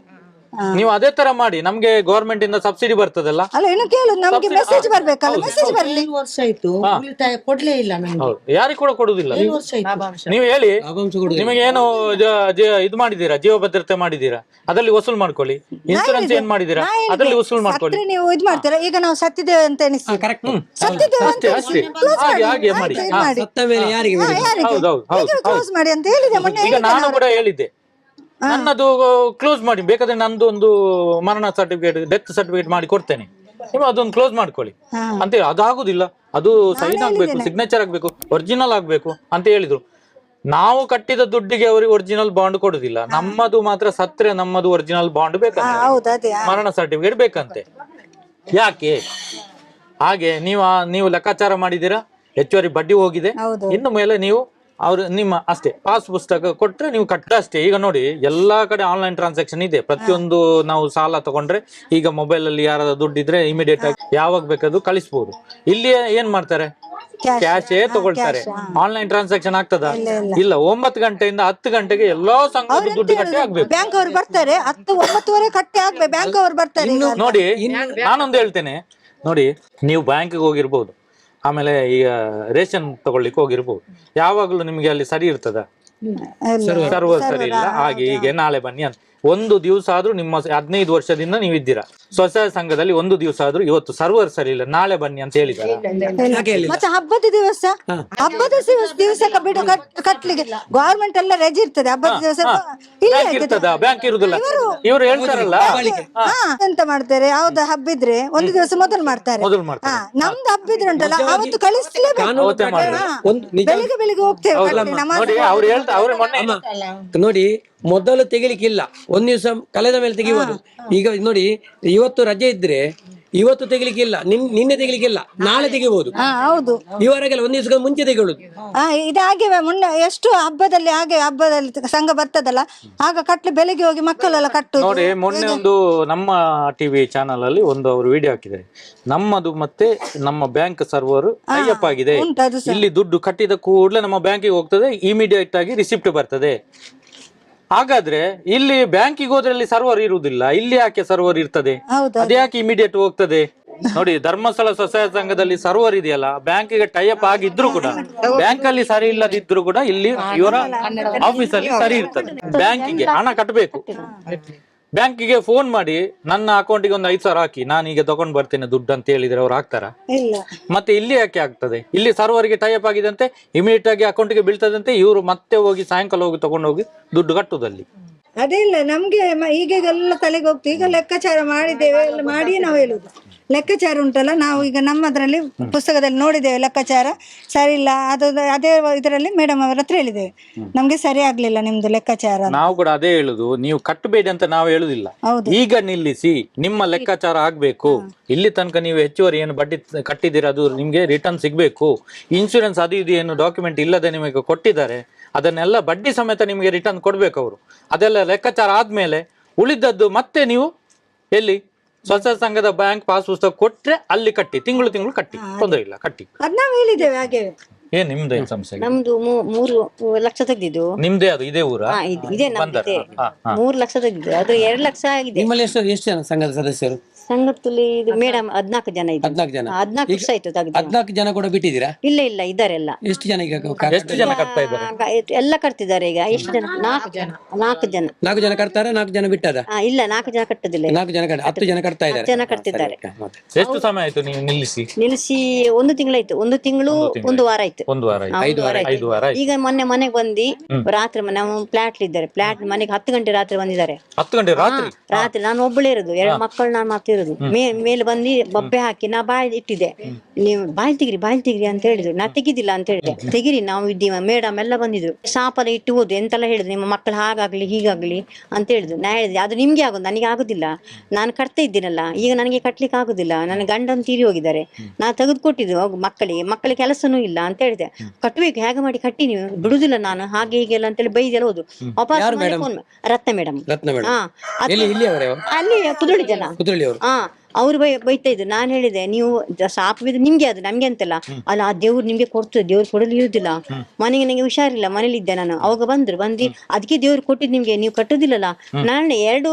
ನೀವು ಅದೇ ತರ ಮಾಡಿ ನಮ್ಗೆ ಗವರ್ಮೆಂಟ್ ಇಂದ ಸಬ್ಸಿಡಿ ಬರ್ತದಲ್ಲ? ಅಲ್ಲ ಇನ್ನು ಕೇಳು ನಮ್ಗೆ ಮೆಸೇಜ್ ಬರ್ಬೇಕಲ್ಲ ಮೆಸೇಜ್ ಬರ್ಲಿ. ಏಳು ವರ್ಷ ಆಯ್ತು ಉಳಿತಾಯ ಕೊಡ್ಲೇ ಇಲ್ಲ ಹೌದು. ಯಾರಿಗೂ ಕೂಡ ಕೊಡುದಿಲ್ಲ ಏಳು ವರ್ಷ ಆಯ್ತು. ನೀವು ಹೇಳಿ ಲಾಭಾಂಶ ನಿಮಗೆ ಏನು ಜ- ಜ- ಇದು ಮಾಡಿದೀರಾ ಜೀವ ಭದ್ರತೆ ಮಾಡಿದೀರಾ ಅದರಲ್ಲಿ ವಸೂಲ್ ಮಾಡ್ಕೊಳ್ಳಿ. ಇನ್ಸೂರೆನ್ಸ್ ಏನ್ ಮಾಡಿದೀರಾ ಅದರಲ್ಲಿ ವಸೂಲ್ ಮಾಡ್ಕೊಳ್ಳಿ. ಸತ್ರೆ ನೀವು ಇದು ಮಾಡ್ತೀರಾ? ಈಗ ನಾವು ಸತ್ತಿದ್ದೇವೆ ಅಂತ ಎನಿಸಿ ಕರೆಕ್ಟ್ ಸತ್ತಿದ್ದೇವೆ ಅಂತ ಅಷ್ಟೇ ಹಾಗೆ ಮಾಡಿ. ಹಾಗೆ ಮಾಡಿ. ಆಯ್ತು, ಇದು ಹಾ. ಮಾಡಿ. ಸತ್ತ ಮೇಲೆ ಯಾರಿಗೆ ಹಾ, ಯಾರಿಗೆ? ಹೌದು, ಹೌದು, ಹೌದು, ಮಾಡಿ ಅಂತ ಹೇಳಿದೆ. ಮೊನ್ನೆ ಈಗ ನಾನು. ಕೂಡ ಹೇಳಿದ್ದೆ. ನನ್ನದು ಕ್ಲೋಸ್ ಮಾಡಿ ಬೇಕಾದ್ರೆ ನಂದು ಒಂದು ಮರಣ ಸರ್ಟಿಫಿಕೇಟ್ ಡೆತ್ ಸರ್ಟಿಫಿಕೇಟ್ ಮಾಡಿ ಕೊಡ್ತೇನೆ. ನೀವು ಅದೊಂದು ಕ್ಲೋಸ್ ಮಾಡ್ಕೊಳ್ಳಿ. ಅಂತ ಹೇಳಿ ಅದಾಗುದಿಲ್ಲ. ಅದು ಸೈನ್ ಆಗ್ಬೇಕು ಸಿಗ್ನೇಚರ್ ಆಗ್ಬೇಕು ಒರಿಜಿನಲ್ ಆಗ್ಬೇಕು ಅಂತ ಹೇಳಿದ್ರು. ನಾವು ಕಟ್ಟಿದ ದುಡ್ಡಿಗೆ ಅವರಿಗೆ ಒರಿಜಿನಲ್ ಬಾಂಡ್ ಕೊಡುದಿಲ್ಲ. ನಮ್ಮದು ಮಾತ್ರ ಸತ್ರೆ ನಮ್ಮದು ಒರಿಜಿನಲ್ ಬಾಂಡ್ ಬೇಕಂತೆ. ಮರಣ ಸರ್ಟಿಫಿಕೇಟ್ ಬೇಕಂತೆ. ಯಾಕೆ? ಹಾಗೆ ನೀವು ನೀವು ಲೆಕ್ಕಾಚಾರ ಮಾಡಿದೀರಾ ಹೆಚ್ಚುವರಿ ಬಡ್ಡಿ ಹೋಗಿದೆ. ಇನ್ನು ಮೇಲೆ ನೀವು ಅವ್ರು ನಿಮ್ಮ ಅಷ್ಟೇ ಪಾಸ್ ಪುಸ್ತಕ ಕೊಟ್ರೆ ನೀವು ಕಟ್ಟ ಅಷ್ಟೇ. ಈಗ ನೋಡಿ ಎಲ್ಲಾ ಕಡೆ ಆನ್ಲೈನ್ ಟ್ರಾನ್ಸಾಕ್ಷನ್ ಇದೆ. ಪ್ರತಿಯೊಂದು ನಾವು ಸಾಲ ತಗೊಂಡ್ರೆ ಈಗ ಮೊಬೈಲ್ ಅಲ್ಲಿ ಯಾರಾದ ದುಡ್ಡಿದ್ರೆ ಇಮಿಡಿಯೇಟ್ ಆಗಿ ಯಾವಾಗ ಬೇಕಾದ್ರೂ ಕಳಿಸಬಹುದು ಇಲ್ಲಿ ಏನ್ ಮಾಡ್ತಾರೆ? ಕ್ಯಾಶ್ ಕ್ಯಾಶೇ ತಗೊಳ್ತಾರೆ. ಆನ್ಲೈನ್ ಟ್ರಾನ್ಸಾಕ್ಷನ್ ಆಗ್ತದ? ಇಲ್ಲ ಒಂಬತ್ತು ಗಂಟೆಯಿಂದ ಹತ್ತು ಗಂಟೆಗೆ ಎಲ್ಲಾ ಸಂಘದ ದುಡ್ಡು ಕಟ್ಟಿ ಆಗ್ಬೇಕು. ಬ್ಯಾಂಕ್ ಅವ್ರು ಬರ್ತಾರೆ. ಹತ್ತು ಒಂಬತ್ತುವರೆ ಕಟ್ಟಿ ಆಗ್ಬೇಕು. ಬ್ಯಾಂಕ್ ಅವ್ರು ಬರ್ತಾರೆ. ನೋಡಿ ನಾನೊಂದು ಹೇಳ್ತೇನೆ. ನೋಡಿ ನೀವು ಬ್ಯಾಂಕಿಗೆ ಹೋಗಿರ್ಬೋದು. ಆಮೇಲೆ ಈಗ ರೇಷನ್ ತಗೊಳ್ಳಿಕ್ಕೆ ಹೋಗಿರ್ಬೋದು ಯಾವಾಗಲೂ ನಿಮಗೆ ಅಲ್ಲಿ ಸರಿ ಇರ್ತದ. ಸರ್ವರ್. ಸರಿ ಇಲ್ಲ. ಹಾಗೆ ಹೀಗೆ ನಾಳೆ ಬನ್ನಿ ಅಂತ. ಒಂದು ದಿವಸ ಆದ್ರೂ ನಿಮ್ಮ ಹದಿನೈದು ವರ್ಷದಿಂದ ನೀವು ಇದ್ದೀರಾ? ಸ್ವಸಹಾಯ ಸಂಘದಲ್ಲಿ ಒಂದು ದಿವಸ ಆದ್ರೂ ಇವತ್ತು ಸರ್ವರ್ ಸರಿ ಇಲ್ಲ. ನಾಳೆ ಬನ್ನಿ ಅಂತ ಹೇಳಿದ್ರೆ? ಮತ್ತೆ ಹಬ್ಬದ ದಿವಸ? ಹಬ್ಬದ ದಿವಸ ದಿವಸಕ್ಕೆ ಬಿಡು ಕಟ್ಲಿಕ್ಕೆ ಗವರ್ಮೆಂಟ್ ಎಲ್ಲ ರಜೆ ಇರ್ತದೆ. ಹಬ್ಬದ ದಿವಸ ಇರ್ತದ. ಬ್ಯಾಂಕ್ ಇರುದಿಲ್ಲ. ಇವರು ಹೇಳ್ತಾರಲ್ಲ? ಎಂತ ಮಾಡ್ತಾರೆ? ಹೌದು ಹಬ್ಬ ಇದ್ರೆ ಒಂದು ದಿವಸ ಮೊದಲು ಮಾಡ್ತಾರೆ. ಮೊದಲು ಮಾಡ್ತಾರೆ. ನಮ್ದು ಹಬ್ಬ ಇದ್ರೆ ಉಂಟಲ್ಲ ಅವತ್ತು ಕಳಿಸ್ಲೇಬೇಕು. ಬೆಳಿಗ್ಗೆ ಬೆಳಿಗ್ಗೆ ಹೋಗ್ತೇವೆ ಅವ್ರು ಮೊನ್ನೆ ನೋಡಿ ಮೊದಲು ತೆಗಿಲಿಕ್ಕಿಲ್ಲ. ಒಂದ್ ದಿವಸ ಕಳೆದ ಮೇಲೆ ತೆಗಿಬೋದು. ಈಗ ನೋಡಿ ಇವತ್ತು ರಜೆ ಇದ್ರೆ ಇವತ್ತು ತೆಗಿಲಿಕ್ಕಿಲ್ಲ ನಿನ್ ನಿನ್ನೆ ತೆಗಿಲಿಕ್ಕಿಲ್ಲ ನಾಳೆ ತೆಗಿಬಹುದು ಹಾ ಹೌದು. ಇವರೆಗೆಲ್ಲ ಒಂದ್ ದಿವಸ ಮುಂಚೆ ತೆಗೊಳ್ಳುದು ಹಾ ಇದಾಗಿವೆ ಮುನ್ನ ಎಷ್ಟು ಹಬ್ಬದಲ್ಲಿ ಹಾಗೆ ಹಬ್ಬದಲ್ಲಿ ಸಂಘ ಬರ್ತದಲ್ಲ ಆಗ ಕಟ್ಲಿ ಬೆಳಿಗ್ಗೆ ಹೋಗಿ ಮಕ್ಕಳೆಲ್ಲ ಕಟ್ಟು ನೋಡಿ ಮೊನ್ನೆ ಒಂದು ನಮ್ಮ ಟಿವಿ ಚಾನಲ್ ಅಲ್ಲಿ ಒಂದು ಅವರು ವಿಡಿಯೋ ಹಾಕಿದ್ದಾರೆ. ನಮ್ಮದು ಮತ್ತೆ ನಮ್ಮ ಬ್ಯಾಂಕ್ ಸರ್ವರ್ ಟೈಅಪ್ ಆಗಿದೆ. ಉಂಟು ಅದು ಸಹ. ಇಲ್ಲಿ ದುಡ್ಡು ಕಟ್ಟಿದ ಕೂಡಲೇ ನಮ್ಮ ಬ್ಯಾಂಕಿಗೆ ಹೋಗ್ತದೆ ಇಮಿಡಿಯೇಟ್ ಆಗಿ ರಿಸಿಪ್ಟ್ ಬರ್ತದೆ. ಹಾಗಾದ್ರೆ ಇಲ್ಲಿ ಬ್ಯಾಂಕಿಗೆ ಹೋದ್ರಲ್ಲಿ ಸರ್ವರ್ ಇರುವುದಿಲ್ಲ. ಇಲ್ಲಿ ಯಾಕೆ ಸರ್ವರ್ ಇರ್ತದೆ? ಅದ್ಯಾಕೆ ಅದೇ ಯಾಕೆ ಇಮಿಡಿಯೇಟ್ ಹೋಗ್ತದೆ? ನೋಡಿ ಧರ್ಮಸ್ಥಳ ಸ್ವಸಹಾಯ ಸಂಘದಲ್ಲಿ ಸರ್ವರ್ ಇದೆಯಲ್ಲ ಬ್ಯಾಂಕಿಗೆ ಟೈಅಪ್ ಆಗಿದ್ರು ಕೂಡ ಬ್ಯಾಂಕ್ ಅಲ್ಲಿ ಸರಿ ಇಲ್ಲದಿದ್ರು ಕೂಡ ಇಲ್ಲಿ ಇವರ ಆಫೀಸ್ ಅಲ್ಲಿ ಸರಿ ಇರ್ತದೆ. ಬ್ಯಾಂಕಿಗೆ ಹಣ ಕಟ್ಟಬೇಕು ಬ್ಯಾಂಕಿಗೆ ಫೋನ್ ಮಾಡಿ ನನ್ನ ಅಕೌಂಟಿಗೆ ಒಂದು ಐದು ಸಾವಿರ ಹಾಕಿ ನಾನು ಈಗ ತಗೊಂಡ್ ಬರ್ತೇನೆ ದುಡ್ಡು ಅಂತ ಹೇಳಿದ್ರೆ ಅವ್ರು ಹಾಕ್ತಾರ? ಇಲ್ಲ. ಮತ್ತೆ ಇಲ್ಲಿ ಯಾಕೆ ಆಗ್ತದೆ? ಇಲ್ಲಿ ಸರ್ವರ್ಗೆ ಟೈಅಪ್ ಆಗಿದಂತೆ ಇಮಿಡಿಯೇಟ್ ಆಗಿ ಅಕೌಂಟಿಗೆ ಬೀಳ್ತದಂತೆ ಇವರು ಮತ್ತೆ ಹೋಗಿ ಸಾಯಂಕಾಲ ಹೋಗಿ ತಗೊಂಡು ಹೋಗಿ ದುಡ್ಡು ಕಟ್ಟುದಲ್ಲಿ ಅದೇ ಇಲ್ಲ ನಮ್ಗೆ ಮ- ಈಗ ಎಲ್ಲ ತಲೆಗೆ ಹೋಗ್ತೀವಿ ಈಗ ಲೆಕ್ಕಾಚಾರ ಮಾಡಿದ್ದೇವೆ ಎಲ್ಲ ಮಾಡಿ ನಾವು ಹೇಳುದು. ಲೆಕ್ಕಾಚಾರ ಉಂಟಲ್ಲ ನಾವು ಈಗ ನಮ್ಮದ್ರಲ್ಲಿ ಪುಸ್ತಕದಲ್ಲಿ ನೋಡಿದ್ದೇವೆ ಲೆಕ್ಕಾಚಾರ. ಸರಿ ಇಲ್ಲ ಅದು ಅದೇ ಇದರಲ್ಲಿ ಮೇಡಮ್ ಅವರ ಹತ್ರ ಹೇಳಿದ್ದೇವೆ. ನಮ್ಗೆ ಸರಿ ಆಗ್ಲಿಲ್ಲ ನಿಮ್ದು ಲೆಕ್ಕಾಚಾರ ನಾವು ಕೂಡ ಅದೇ ಹೇಳುದು ನೀವು ಕಟ್ಟಬೇಡಿ ಅಂತ ನಾವು ಹೇಳುದಿಲ್ಲ. ಈಗ ನಿಲ್ಲಿಸಿ ನಿಮ್ಮ ಲೆಕ್ಕಾಚಾರ ಆಗ್ಬೇಕು. ಇಲ್ಲಿ ತನಕ ನೀವು ಹೆಚ್ಚುವರಿ ಏನು ಬಡ್ಡಿ ಕಟ್ಟಿದ್ದೀರಾ ಅದು ನಿಮ್ಗೆ ರಿಟರ್ನ್ ಸಿಗ್ಬೇಕು. ಇನ್ಶೂರೆನ್ಸ್ ಅದು ಇದು ಏನು ಡಾಕ್ಯುಮೆಂಟ್ ಇಲ್ಲದೆ ನಿಮಗೆ ಕೊಟ್ಟಿದ್ದಾರೆ ಅದನ್ನೆಲ್ಲ ಬಡ್ಡಿ ಸಮೇತ ನಿಮಗೆ ರಿಟರ್ನ್ ಕೊಡ್ಬೇಕು ಅವರು. ಅದೆಲ್ಲ ಲೆಕ್ಕಾಚಾರ ಆದ್ಮೇಲೆ ಉಳಿದದ್ದು ಮತ್ತೆ ನೀವು ಎಲ್ಲಿ? ಸ್ವಸಹಾಯ ಸಂಘದ ಬ್ಯಾಂಕ್ ಪಾಸ್ ಪುಸ್ತಕ ಕೊಟ್ರೆ ಅಲ್ಲಿ ಕಟ್ಟಿ ತಿಂಗಳು ತಿಂಗಳು ಕಟ್ಟಿ ತೊಂದರೆ ಇಲ್ಲ ಕಟ್ಟಿ. ಅದ್ ನಾವ್ ಹೇಳಿದ್ದೇವೆ ಹಾಗೆ. ಏನ್ ನಿಮ್ದು ಏನ್ ಸಮಸ್ಯೆ? ಇಲ್ಲ? ನಮ್ದು ಮೂ- ಮೂರು ಲಕ್ಷ ತೆಗ್ದಿದ್ದು. ನಿಮ್ದೇ ಅದು ಇದೇ ಊರ? ಹಾ ಇದು ಇದೇ ನಮ್ದು ಬಂದರ ಇದೆ. ಹಾ ಹಾ. ಮೂರು ಲಕ್ಷ ತೆಗ್ದಿದ್ದು ಅದು ಎರಡು ಲಕ್ಷ ಆಗಿದೆ. ನಿಮ್ಮಲ್ಲಿ ಎಷ್ಟು ಎಷ್ಟು ಜನ ಸಂಘದ ಸದಸ್ಯರು? ಸಂಘದಲ್ಲಿ ಇದು ಮೇಡಮ್ ಹದ್ನಾಲ್ಕು ಜನ ಇದ್ದಾರೆ. ಹದ್ನಾಲ್ಕು ಜನ. ಹದ್ನಾಲ್ಕು ವರ್ಷ ಆಯ್ತು ತೆಗ್ದು ಹದ್ನಾಲ್ಕು ಜನ ಕೂಡ ಬಿಟ್ಟಿದ್ದೀರಾ? ಇಲ್ಲ ಇಲ್ಲ ಇದ್ದಾರೆ ಎಲ್ಲ ಎಷ್ಟು ಜನ ಈಗ ಕ- ಎಷ್ಟು ಜನ ಕಟ್ತಾ ಇದ್ದಾರೆ? ಆಗ ಎಲ್ಲ ಕಟ್ತಿದ್ದಾರೆ ಈಗ. ಎಷ್ಟು ಜನ? ನಾಲ್ಕು ಜನ. ನಾಲ್ಕು ಜನ. ನಾಲ್ಕು ಜನ ಕಟ್ತಾರ? ನಾಲ್ಕು ಜನ ಬಿಟ್ಟದ? ಆ, ಇಲ್ಲ ನಾಲ್ಕು ಜನ ಕಟ್ಟದಿಲ್ಲ ನಾಲ್ಕು ಜನ ಕಟ್ ಹತ್ತು ಜನ ಕಟ್ತಾ ಇದ್ದಾರೆ. ಜನ ಕಟ್ತಿದ್ದಾರೆ. ಎಷ್ಟು ಸಮಯ ಆಯ್ತು ನೀವು ನಿಲ್ಲಿಸಿ? ನಿಲ್ಲಿಸಿ ಒಂದು ತಿಂಗಳಾಯ್ತು. ಒಂದು ತಿಂಗಳು ಒಂದು ವಾರ ಆಯ್ತು. ಒಂದು ವಾರ ಆಯ್ತು. ಆ, ಒಂದು ವಾರ ಆಯ್ತು. ಐದು ವಾರ ಆಯ್ತು. ಈಗ ಮೊನ್ನೆ ಮನೆಗೆ ಬಂದು ರಾತ್ರಿ ಮ- ನಾವು ಫ್ಲಾಟ್ ಇದ್ದಾರೆ. ಫ್ಲಾಟ್ ಮನೆಗೆ ಹತ್ತು ಗಂಟೆ ರಾತ್ರಿ ಬಂದಿದ್ದಾರೆ. ಹತ್ತು ಗಂಟೆ ರಾತ್ರಿ? ರಾತ್ರಿ. ನಾನು ಒಬ್ಬಳೇ ಇರೋದು. ಎರಡು ಮಕ್ಕಳು ನಾನು ಮೇ ಮೇಲೆ ಬಂದು ಬಬ್ಬೆ ಹಾಕಿ ನಾ ಬಾಯಿ ಇಟ್ಟಿದ್ದೆ. ನೀವು ಬಾಯಿ ತೆಗಿರಿ ಬಾಯಿ ತೆಗಿರಿ ಅಂತ ಹೇಳಿದ್ರು. ನಾ ತೆಗಿದಿಲ್ಲ ಅಂತ ಹೇಳಿದೆ. ತೆಗಿರಿ ನಾವು ಇದ್ದೀವ. ಮೇಡಮ್ ಎಲ್ಲ ಬಂದಿದ್ರು. ಶಾಪನ ಇಟ್ಟು ಹೋದ್ರು. ಎಂತೆಲ್ಲ ಹೇಳಿದ್ರು. ನಿಮ್ಮ ಮಕ್ಕಳು ಹಾಗಾಗ್ಲಿ ಹೀಗಾಗ್ಲಿ ಅಂತ ಹೇಳಿದ್ರು. ನಾ ಹೇಳಿದೆ ಅದು ನಿಮ್ಗೆ ಆಗೋದು ನನಗೆ ಆಗುದಿಲ್ಲ. ನಾನು ಕಟ್ತಾ ಇದ್ದೀನಲ್ಲ. ಈಗ ನನಗೆ ಕಟ್ಲಿಕ್ಕೆ ಆಗುದಿಲ್ಲ. ನನ್ನ ಗಂಡನ ತೀರಿ ಹೋಗಿದ್ದಾರೆ. ನಾ ತೆಗೆದುಕೊಟ್ಟಿದ್ದು ಹೋಗು ಮಕ್ಕಳಿಗೆ. ಮಕ್ಕಳಿಗೆ ಕೆಲಸನೂ ಇಲ್ಲ ಅಂತ ಹೇಳಿದೆ. ಕಟ್ಟಬೇಕು ಹೇಗೆ ಮಾಡಿ ಕಟ್ಟಿ ನೀವು? ಬಿಡುದಿಲ್ಲ ನಾನು. ಹಾಗೆ ಹೀಗೆ ಎಲ್ಲ ಅಂತೇಳಿ ಬೈದೆಲ್ಲ ಹೋದು ವಾಪಸ್ ಮನೆಗೆ phone ಮಾ- ರತ್ನ ಮೇಡಮ್. ಹಾ ಅದ್- ಅಲ್ಲಿ ಕುದುಳಿ ಜನ. ಕುದ್ರಳ್ಳಿ ಅವರು ಹಾ ಅವ್ರು ಬೈ ಬೈತಾ ಇದ್ರು. ನಾನು ಹೇಳಿದೆ ನೀವು ಸಾಪ್ ಬಿದ್ರೆ ಬಿದ್ದು ನಿಮ್ಗೆ ಅದು ನಮ್ಗೆ ಅಂತಲ್ಲ. ಅಲ್ಲ ಆ ದೇವ್ರು ನಿಮ್ಗೆ ಕೊಡ್ತದೆ ದೇವ್ರು ಕೊಡಲು ಇರುದಿಲ್ಲ. ಮನೆಗೆ ನಂಗೆ ಹುಷಾರಿಲ್ಲ ಮನೇಲಿ ಇದ್ದೆ ನಾನು. ಅವಾಗ ಬಂದ್ರು ಬಂದು ಅದಕ್ಕೆ ದೇವ್ರು ಕೊಟ್ಟಿದ್ ನಿಮ್ಗೆ ನೀವು ಕಟ್ಟುದಿಲ್ಲಲ್ಲ? ನಾನು ಎರಡು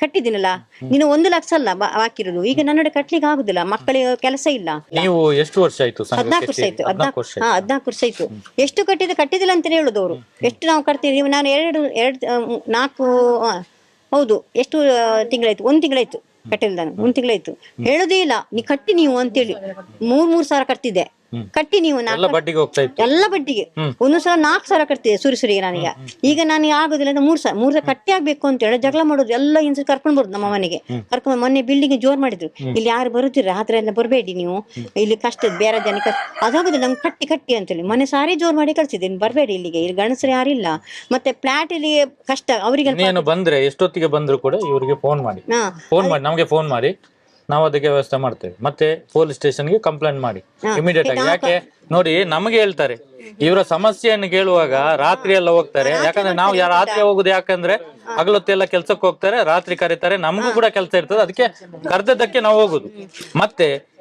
ಕಟ್ಟಿದ್ದೀನಲ್ಲ? ನೀನು ಒಂದು ಲಕ್ಷ ಅಲ್ಲ ಹಾಕಿರೋದು. ಈಗ ನನ್ನಡೆ ಕಟ್ಲಿಕ್ಕೆ ಆಗುದಿಲ್ಲ ಮಕ್ಕಳಿಗೆ ಕೆಲಸ ಇಲ್ಲ. ನೀವು ಎಷ್ಟು ವರ್ಷ ಆಯ್ತು ಹದ್ನಾಲ್ಕು ವರ್ಷ ಆಯ್ತು ಹದ್ನಾಲ್ಕು ಹಾ ಹದ್ನಾಲ್ಕು ವರ್ಷ ಆಯ್ತು. ಎಷ್ಟು ಕಟ್ಟಿದ ಕಟ್ಟಿದಿಲ್ಲ ಅಂತ ಹೇಳುದು ಅವರು. ಎಷ್ಟು ನಾವು ಕಟ್ತೀವಿ ನಾನು ಎರಡು ಎರಡು ನಾಲ್ಕು ಆ, ಹೌದು ಎಷ್ಟು ಆ, ತಿಂಗಳಾಯ್ತು? ಒಂದ್ ತಿಂಗಳಾಯ್ತು. ಕಟ್ಟಿಲ್ಲ ನಾನು ಹೇಳುದೇ ಇಲ್ಲ. ನೀ ಕಟ್ಟಿ ನೀವು ಅಂತೇಳಿ. ಮೂರ್ ಮೂರ್ ಸಾವಿರ ಕಟ್ತಿದ್ದೆ. ಕಟ್ಟಿ ನೀವು ಎಲ್ಲ ಬಡ್ಡಿಗೆ ಹೋಗ್ತಾ ಇತ್ತು. ಎಲ್ಲ ಬಡ್ಡಿಗೆ. ಒಂದು ಸಲ ನಾಲ್ಕು ಸಾವಿರ ಕಟ್ತಿದೆ ಸುರಿ ಸುರಿಗೆ ನನಗೆ. ಈಗ ನನಗೆ ಆಗೋದಿಲ್ಲ ಅಂದ್ರೆ ಮೂರ್ ಸಾವಿರ ಮೂರ್ ಸಾವಿರ ಕಟ್ಟಿ ಆಗ್ಬೇಕು ಅಂತ ಹೇಳಿ ಜಗಳ ಮಾಡೋದು ಎಲ್ಲ ಇನ್ಸು ಕರ್ಕೊಂಡ್ ಬರುದು ನಮ್ಮ ಮನೆಗೆ. ಕರ್ಕೊಂಡ್ ಮೊನ್ನೆ ಬಿಲ್ಡಿಂಗ್ ಜೋರ್ ಮಾಡಿದ್ರು. ಇಲ್ಲಿ ಯಾರು ಬರುತ್ತಿರ ಹತ್ರ ಎಲ್ಲ ಬರಬೇಡಿ ನೀವು. ಇಲ್ಲಿ ಕಷ್ಟ ಬೇರೆ ಜನಕ್ಕೆ ಅದಾಗುದಿಲ್ಲ ನಮ್ಗೆ ಕಟ್ಟಿ ಕಟ್ಟಿ ಅಂತೇಳಿ ಮನೆ ಸಾರಿ ಜೋರ್ ಮಾಡಿ ಕಳ್ಸಿದ್ದೀನಿ ಬರಬೇಡಿ ಇಲ್ಲಿಗೆ. ಇಲ್ಲಿ ಗಣಸರು ಯಾರಿಲ್ಲ ಮತ್ತೆ ಫ್ಲಾಟ್ ಇಲ್ಲಿ ಕಷ್ಟ ಅವರಿಗೆ ಬಂದ್ರೆ ಎಷ್ಟೊತ್ತಿಗೆ ಬಂದ್ರು ಕೂಡ ಇವರಿಗೆ ಫೋನ್ ಮಾಡಿ. ಫೋನ್ ಮಾಡಿ ನಮಗೆ ಫೋನ್ ಮಾಡಿ. ನಾವು ಅದಕ್ಕೆ ವ್ಯವಸ್ಥೆ ಮಾಡ್ತೇವೆ. ಮತ್ತೆ ಪೊಲೀಸ್ ಸ್ಟೇಷನ್ಗೆ ಕಂಪ್ಲೇಂಟ್ ಮಾಡಿ. ಇಮಿಡಿಯೇಟ್ ಆಗಿ. ಯಾಕೆ? ನೋಡಿ ನಮಗೆ ಹೇಳ್ತಾರೆ. ಇವರ ಸಮಸ್ಯೆಯನ್ನು ಕೇಳುವಾಗ ರಾತ್ರಿ ಎಲ್ಲ ಹೋಗ್ತಾರೆ. ಯಾಕಂದ್ರೆ ನಾವು ಯಾರು ರಾತ್ರಿ ಹೋಗುದು ಯಾಕಂದ್ರೆ ಹಗಲೊತ್ತೆಲ್ಲ ಕೆಲ್ಸಕ್ಕೆ ಹೋಗ್ತಾರೆ. ರಾತ್ರಿ ಕರೀತಾರೆ. ನಮಗೂ ಕೂಡ ಕೆಲಸ ಇರ್ತದೆ. ಅದಕ್ಕೆ ಕರ್ದದ್ದಕ್ಕೆ ನಾವು ಹೋಗುದು. ಮತ್ತೆ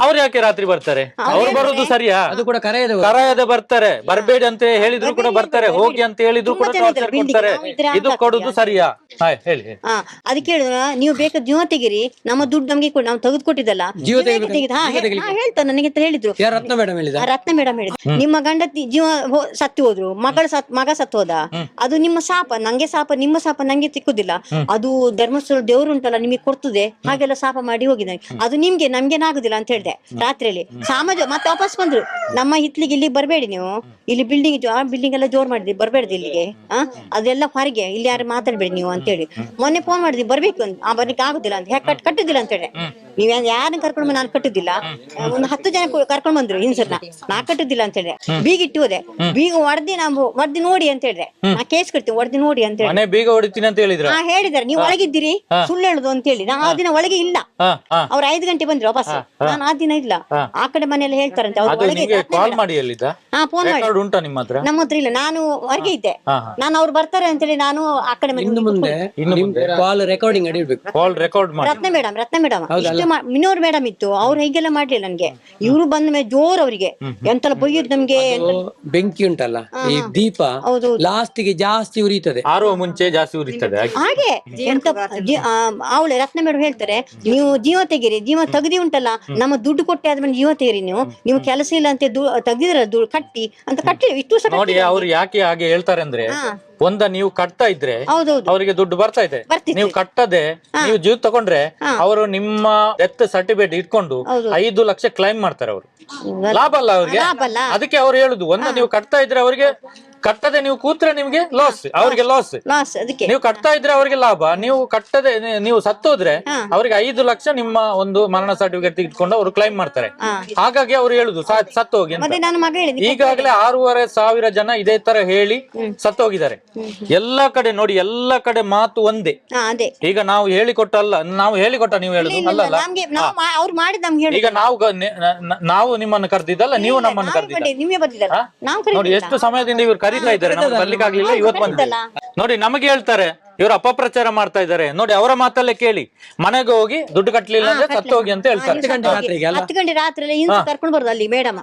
ಅವ್ರು ಯಾಕೆ ರಾತ್ರಿ ಬರ್ತಾರೆ? ಅವ್ರು ಬರೋದು ಸರಿಯಾ? ಅದು ಕೂಡ ಕರೆಯದ ಕರಾಯದ ಬರ್ತಾರೆ. ಬರ್ಬೇಡಿ ಅಂತ ಹೇಳಿದ್ರು ಕೂಡ ಬರ್ತಾರೆ. ಹೋಗಿ ಅಂತ ಹೇಳಿದ್ರು ಕೂಡ torture ಕೊಡ್ತಾರೆ. ಇದು. ಕೊಡುದು ಸರಿಯಾ? ಹಾಯ್ ಹೇಳಿ ಹೇಳಿ. ಹಾ ಅದಕ್ಕೆ ಹೇಳಿದ್ರು ನೀವು ಬೇಕಾದ ಜೀವ ತೆಗಿರಿ. ನಮ್ಮ ದುಡ್ಡು ನಮ್ಗೆ ಕೊಡಿ ನಾವು ತೆಗೆದು ಕೊಟ್ಟಿದ್ದಲ್ಲ ಜೀವ ತೆಗಿಬೇಕು? ಹಾ, ಜೀವ ಹೇ- ತೆಗಿಲಿಕ್ಕೆ? ಹಾ, ಹೇಳ್ತಾರೆ ನನಗೆ ಅಂತ ಹೇಳಿದ್ರು. ಯಾರು ರತ್ನ ಮೇಡಮ್ ಹೇಳಿದ? ಆ ರತ್ನ ಮೇಡಮ್ ಹೇಳಿದ್ರು. ನಿಮ್ಮ ಗಂಡ ತಿ- ಜೀವ ಹೋ- ಸತ್ತು ಹೋದ್ರು. ಮಗಳ ಸತ್ ಮಗ ಸತ್ತು ಹೋದ. ಅದು ನಿಮ್ಮ ಶಾಪ. ನಂಗೆ ಶಾಪ ನಿಮ್ಮ ಶಾಪ ನಂಗೆ ಸಿಕ್ಕುದಿಲ್ಲ. ಅದು ಧರ್ಮಸ್ಥಳ ದೇವ್ರು ಉಂಟಲ್ಲ ನಿಮಗೆ ಕೊಡ್ತದೆ. ಹಾಗೆಲ್ಲ ಶಾಪ ಮಾಡಿ ಹೋಗಿದ್ದಾನೆ. ಅದು ನಿಮ್ಗೆ ನಮ್ಗೇನಾಗುದಿಲ್ಲ ಅಂತ ಹೇಳಿದೆ ರಾತ್ರಿಯಲ್ಲಿ. ಸಾಮಾಜ ಮತ್ತೆ ವಾಪಸ್ ಬಂದ್ರು. ನಮ್ಮ ಹಿತ್ಲಿಗೆ ಇಲ್ಲಿ ಬರಬೇಡಿ ನೀವು. ಇಲ್ಲಿ ಬಿಲ್ಡಿಂಗ್ ಆ ಬಿಲ್ಡಿಂಗ್ ಎಲ್ಲ ಜೋರ್ ಮಾಡಿದ್ವಿ ಬರಬೇಡ್ದು ಇಲ್ಲಿಗೆ ಆ? ಅದೆಲ್ಲ ಹೊರಗೆ ಇಲ್ಲಿ ಯಾರು ಮಾತಾಡ್ಬೇಡಿ ನೀವು ಅಂತ ಹೇಳಿ ಮೊನ್ನೆ ಫೋನ್ ಮಾಡಿದ್ವಿ ಬರ್ಬೇಕು ಅಂತ. ಆ ಬರ್ಲಿಕ್ಕೆ ಆಗುದಿಲ್ಲ ಅಂತ. ಹೇಗೆ ಕಟ್ ಕಟ್ಟುದಿಲ್ಲ ಅಂತ ಹೇಳಿ. ನೀವ್ ಯಾರನ್ನ ಕರ್ಕೊಂಡು ನಾನು ಕಟ್ಟುದಿಲ್ಲ. ಒಂದು ಹತ್ತು ಜನ ಕರ್ಕೊಂಡ್ ಬಂದ್ರು ಹಿಂಸರ್ನ. ನಾ ಕಟ್ಟುದಿಲ್ಲ ಅಂತ ಹೇಳಿ. ಬೀಗ ಇಟ್ಟು ಹೋದೆ. ಬೀಗ ಹೊಡೆದಿ ನಾವು ಹೊಡೆದಿ ನೋಡಿ ಅಂತ ಹೇಳಿದೆ. ನಾ ಕೇಸ್ ಕಟ್ತೀನಿ ಹೊಡೆದಿ ನೋಡಿ ಅಂತ ಹೇಳಿ. ಮನೆ ಬೀಗ ಹೊಡಿತೀನಿ ಅಂತ ಹೇಳಿದ್ರು? ಹಾ ಹೇಳಿದಾರೆ ನೀವು ಒಳಗಿದ್ದೀರಿ ಸುಳ್ಳು ಹೇಳುದು ಅಂತ ಹೇಳಿ. ನಾ ಆ ದಿನ ಒಳಗೆ ಇಲ್ಲ. ಅವ್ರ ಐದು ಗಂಟೆ ಬಂದ್ರು ವಾಪಸ್. ನಾನು ಆ ದಿನ ಇಲ್ಲ. ಆ ಕಡೆ ಮನೆಯಲ್ಲಿ ಹೇಳ್ತಾರಂತೆ ಅವ್ರು ಅದು ಒಳಗೆ ಇದ್ದಾರೆ. ಕಾಲ್ ಮಾಡಿ ಎಲ್ಲಿದ್ದ? ಹಾ ಫೋನ್ ಮಾಡಿ. ರೆಕಾರ್ಡ್ ಉಂಟಾ ನಿಮ್ಮ ಹತ್ರ? ನಮ್ಮ ಹತ್ರ ಇಲ್ಲ ನಾನು ಹೊರಗೆ ಇದ್ದೆ. ನಾನು ಅವ್ರು ಬರ್ತಾರೆ ಅಂತೇಳಿ ನಾನು ಆ ಕಡೆ ಮನೆಗೆ ಇನ್ನು ಮುಂದೆ ಕಾಲ್ ರೆಕಾರ್ಡಿಂಗ್ ಅಡಿರ್ಬೇಕು ಕಾಲ್ ರೆಕಾರ್ಡ್ ಮಾಡಿ. ರತ್ನ ಮೇಡಮ್ ರತ್ನ ಮೇಡಮ್ ಇಷ್ಟು ಮಿನೋರ್ ಮೇಡಮ್ ಇತ್ತು. ಅವ್ರು ಹೀಗೆಲ್ಲ ಮಾಡ್ಲಿಲ್ಲ ನನ್ಗೆ. ಇವ್ರು ಬಂದ ಮೇಲೆ ಜೋರ್ ಅವರಿಗೆ. ಎಂತೆಲ್ಲ ಬೈಯೋದು ನಮ್ಗೆ ಬೆಂಕಿ ಉಂಟಲ್ಲ ಈ ದೀಪ ಹೌದು. ಲಾಸ್ಟ್ಗೆ ಜಾಸ್ತಿ ಉರಿತದೆ. ಆರುವ ಮುಂಚೆ ಜಾಸ್ತಿ ಉರಿತದೆ. ಹಾಗೆ. ಹಾಗೆ. ಎಂತ ಅವಳೆ ರತ್ನ ಮೇಡಮ್ ಹೇಳ್ತಾರೆ ನೀವು ಜೀವ ತೆಗೀರಿ ಜೀವ ತೆಗ್ದಿ ಉಂಟಲ್ಲ ನಮ್ಮ ದುಡ್ಡು ಕೊಟ್ಟೆ ಆದ್ಮೇಲೆ ಜೀವ ತೇರಿ ನೀವು. ನೀವು ಕೆಲಸ ಇಲ್ಲ ಅಂತ ತೆಗ್ದಿದ್ರ ದುಡ್ಡು ಕಟ್ಟಿ ಅಂತ ಕಟ್ಟಿ ಇಷ್ಟು ನೋಡಿ ಅವ್ರು ಯಾಕೆ ಹಾಗೆ ಹೇಳ್ತಾರೆ ಅಂದ್ರೆ ಒಂದ ನೀವು ಕಟ್ತಾ ಇದ್ರೆ ಅವರಿಗೆ ದುಡ್ಡು ಬರ್ತಾ ಇದೆ. ನೀವು ಕಟ್ಟದೆ ನೀವು ಜೀವ ತಗೊಂಡ್ರೆ ಅವರು ನಿಮ್ಮ ಡೆತ್ ಸರ್ಟಿಫಿಕೇಟ್ ಇಟ್ಕೊಂಡು ಐದು ಲಕ್ಷ ಕ್ಲೈಮ್ ಮಾಡ್ತಾರೆ ಅವರು. ಲಾಭ ಅಲ್ಲ ಅವ್ರಿಗೆ? ಅದಕ್ಕೆ ಅವ್ರು ಹೇಳುದು ಒಂದ ನೀವು ಕಟ್ತಾ ಇದ್ರೆ ಅವರಿಗೆ ಕಟ್ಟದೆ ನೀವು ಕೂತ್ರೆ ನಿಮ್ಗೆ ಲಾಸ್ ಅವರಿಗೆ ಲಾಸ್ ಲಾಸ್ ಅದಕ್ಕೆ. ನೀವು ಕಟ್ತಾ ಇದ್ರೆ ಅವರಿಗೆ ಲಾಭ ನೀವು ಕಟ್ಟದೆ ನೀವು ಸತ್ತೋದ್ರೆ ಅವರಿಗೆ ಐದು ಲಕ್ಷ ನಿಮ್ಮ ಒಂದು ಮರಣ ಸರ್ಟಿಫಿಕೇಟ್ ತೆಗೆದುಕೊಂಡು ಅವರು ಕ್ಲೈಮ್ ಮಾಡ್ತಾರೆ. ಹಾಗಾಗಿ ಅವ್ರು ಹೇಳುದು ಸತ್ತೋಗಿ ಈಗಾಗಲೇ ಆರೂವರೆ ಸಾವಿರ ಜನ ಇದೇ ತರ ಹೇಳಿ ಸತ್ತೋಗಿದ್ದಾರೆ. ಎಲ್ಲಾ ಕಡೆ ನೋಡಿ ಎಲ್ಲಾ ಕಡೆ ಮಾತು ಒಂದೇ. ಈಗ ನಾವು ಹೇಳಿಕೊಟ್ಟಲ್ಲ ನಾವು ಹೇಳಿಕೊಟ್ಟ ನೀವು ಹೇಳುದು ಅಲ್ಲಲ್ಲ? ಈಗ ನಾವು ನಾವು ನಿಮ್ಮನ್ನು ಕರೆದಿದ್ದಲ್ಲ ನೀವು ನಮ್ಮನ್ನು ಕರೆದಿದ್ದ ನೋಡಿ ಎಷ್ಟು ಸಮಯದಿಂದ ಇವ್ರು ಕರೀತಾ ಇದ್ದಾರೆ ನಮ್ಗೆ ಬರ್ಲಿಕ್ಕೆ ಆಗ್ಲಿಲ್ಲ ಇವತ್ತು ಬಂದ ನೋಡಿ ನಮಗೆ ಹೇಳ್ತಾರೆ ಇವರು ಅಪಪ್ರಚಾರ ಮಾಡ್ತಾ ಇದ್ದಾರೆ. ನೋಡಿ ಅವರ ಮಾತಲ್ಲೇ ಕೇಳಿ. ಮನೆಗೆ ಹೋಗಿ ದುಡ್ಡು ಕಟ್ಟಲಿಲ್ಲ ಅಂದ್ರೆ ಸತ್ತು ಹೋಗಿ ಅಂತ ಹೇಳ್ತಾರೆ. ಹತ್ತು ಗಂಟೆ ರಾತ್ರಿ ಹಿಂಸೆ ಕರ್ಕೊಂಡು ಬರೋದು ಅಲ್ಲಿ ಮೇಡಮ್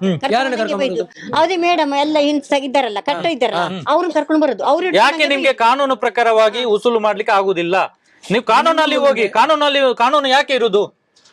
ಅದೇ ಮೇಡಮ್ ಎಲ್ಲ ಹಿಂಸೆ ಇದ್ದಾರಲ್ಲ ಕಟ್ಟ ಇದ್ದಾರಲ್ಲ ಅವ್ರನ್ನ ಕರ್ಕೊಂಡು ಬರೋದು. ಅವ್ರು ಯಾಕೆ ನಿಮ್ಗೆ ಕಾನೂನು ಪ್ರಕಾರವಾಗಿ ಉಸುಲು ಮಾಡ್ಲಿಕ್ಕೆ ಆಗುದಿಲ್ಲ? ನೀವು ಕಾನೂನಲ್ಲಿ ಹೋಗಿ ಕಾನೂನಲ್ಲಿ ಕಾನೂನು ಯಾಕೆ ಇರುದು?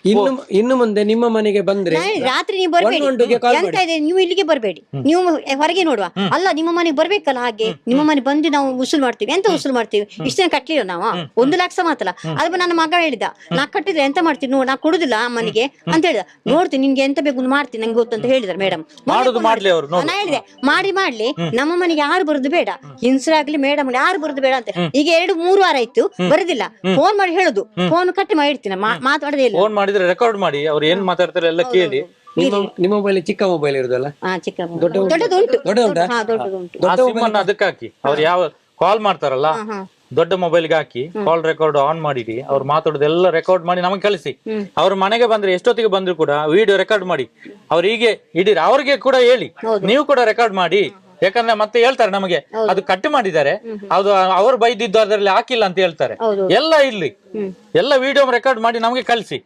ಇನ್ನು ಇನ್ನು ಮುಂದೆ ನಿಮ್ಮ ಮನೆಗೆ ಬಂದ್ರೆ ನಾಳೆ ರಾತ್ರಿ ನೀವು ಬರ್ಬೇಡಿ. ಗೆ call ಎಂತ ಇದೆ ನೀವು ಇಲ್ಲಿಗೆ ಬರಬೇಡಿ. ನೀವು ಹೊರಗೆ ನೋಡುವ. ಅಲ್ಲ ನಿಮ್ಮ ಮನೆಗೆ ಬರ್ಬೇಕಲ್ಲ ಹಾಗೆ? ನಿಮ್ಮ ಮನೆ ಬಂದು ನಾವು ಉಸುಲ್ ಮಾಡ್ತೀವಿ. ಎಂತ ಉಸುಲ್ ಮಾಡ್ತೀವಿ? ಇಷ್ಟ ಕಟ್ಲಿಲ್ಲ ನಾವು? ಒಂದು ಲಕ್ಷ ಮಾತ್ರ ಅದ್ರ ನನ್ನ ಮಗ ಹೇಳಿದ. ನಾ ಕಟ್ಟಿದ್ರೆ ಎಂತ ಮಾಡ್ತೀನಿ ನೋಡ್ ನಾ ಕೊಡುದಿಲ್ಲ ಮನೆಗೆ ಅಂತ ಹೇಳಿದ. ನೋಡ್ತೀನಿ ನಿನ್ಗೆ ಎಂತ ಬೇಕು ಒಂದು ಮಾಡ್ತೀನಿ ನಂಗೆ ಗೊತ್ತು ಅಂತ ಹೇಳಿದ್ರು ಮೇಡಮ್. ಮಾಡುದು ಮಾಡ್ಲಿ ಅವ್ರು ನೋಡು. ನಾ ಹೇಳಿದೆ ಮಾಡಿ ಮಾಡ್ಲಿ. ನಮ್ಮ ಮನೆಗೆ ಯಾರು ಬರುದು ಬೇಡ. ಹಿಂಸರಾಗ್ಲಿ ಮೇಡಮ್ ಯಾರು ಬರುದು ಬೇಡ ಅಂತ. ಈಗ ಎರಡು ಮೂರು ವಾರ ಆಯ್ತು ಬರುದಿಲ್ಲ. ಫೋನ್ ಮಾಡಿ ಹೇಳುದು. ಫೋನ್ ಕಟ್ಟಿ ಮಾಡಿ ಇಡ್ತೀನಿ ಮಾ- ಮಾತಾಡದೇ ಇಲ್ಲ. ಫೋನ್ ಮಾಡಿದ್ರೆ ರೆಕಾರ್ಡ್ ಮಾಡಿ ಅವ್ರು ಏನ್ ಮಾತಾಡ್ತಾರೆ ಎಲ್ಲ ಕೇಳಿ. ನಿಮ್ಮ ನಿಮ್ಮ ಮೊಬೈಲ್ ಚಿಕ್ಕ ಮೊಬೈಲ್ ಇರುದಲ್ಲ? ಹಾ ಚಿಕ್ಕ ದೊಡ್ಡದು ಉಂಟು. ದೊಡ್ಡದುಂಟಾ? ಹಾ ದೊಡ್ಡದು ಉಂಟು. ಆ ಸಿಮ್ ಅನ್ನ ಅದಕ್ಕೆ ಹಾಕಿ. ಅವ್ರು ಯಾವ ಕಾಲ್ ಮಾಡ್ತಾರಲ್ಲ ದೊಡ್ಡ ಮೊಬೈಲ್ಗೆ ಹಾಕಿ ಕಾಲ್ ರೆಕಾರ್ಡ್ ಆನ್ ಮಾಡಿಡಿ ಅವ್ರು ಮಾತಾಡೋದೆಲ್ಲ ರೆಕಾರ್ಡ್ ಮಾಡಿ ನಮಗೆ ಕಳಿಸಿ. ಅವ್ರ ಮನೆಗೆ ಬಂದ್ರೆ ಎಷ್ಟೊತ್ತಿಗೆ ಬಂದ್ರು ಕೂಡ ವಿಡಿಯೋ ರೆಕಾರ್ಡ್ ಮಾಡಿ. ಅವ್ರಿಗೆ ಹೀಗೆ ಇಡೀರಿ ಅವ್ರಿಗೆ ಕೂಡ ಹೇಳಿ. ನೀವು ಕೂಡ ರೆಕಾರ್ಡ್ ಮಾಡಿ. ಯಾಕಂದ್ರೆ ಮತ್ತೆ ಹೇಳ್ತಾರೆ ನಮಗೆ ಅದು ಕಟ್ ಮಾಡಿದ್ದಾರೆ. ಅದು ಅವ್ರು ಬೈದಿದ್ದು ಅದರಲ್ಲಿ ಹಾಕಿಲ್ಲ ಅಂತ ಹೇಳ್ತಾರೆ. ಎಲ್ಲ ಇಲ್ಲಿ ಎಲ್ಲ ವಿಡಿಯೋ ರೆಕಾರ್ಡ್ ಮಾಡಿ ನಮಗೆ ಕಳಿಸಿ.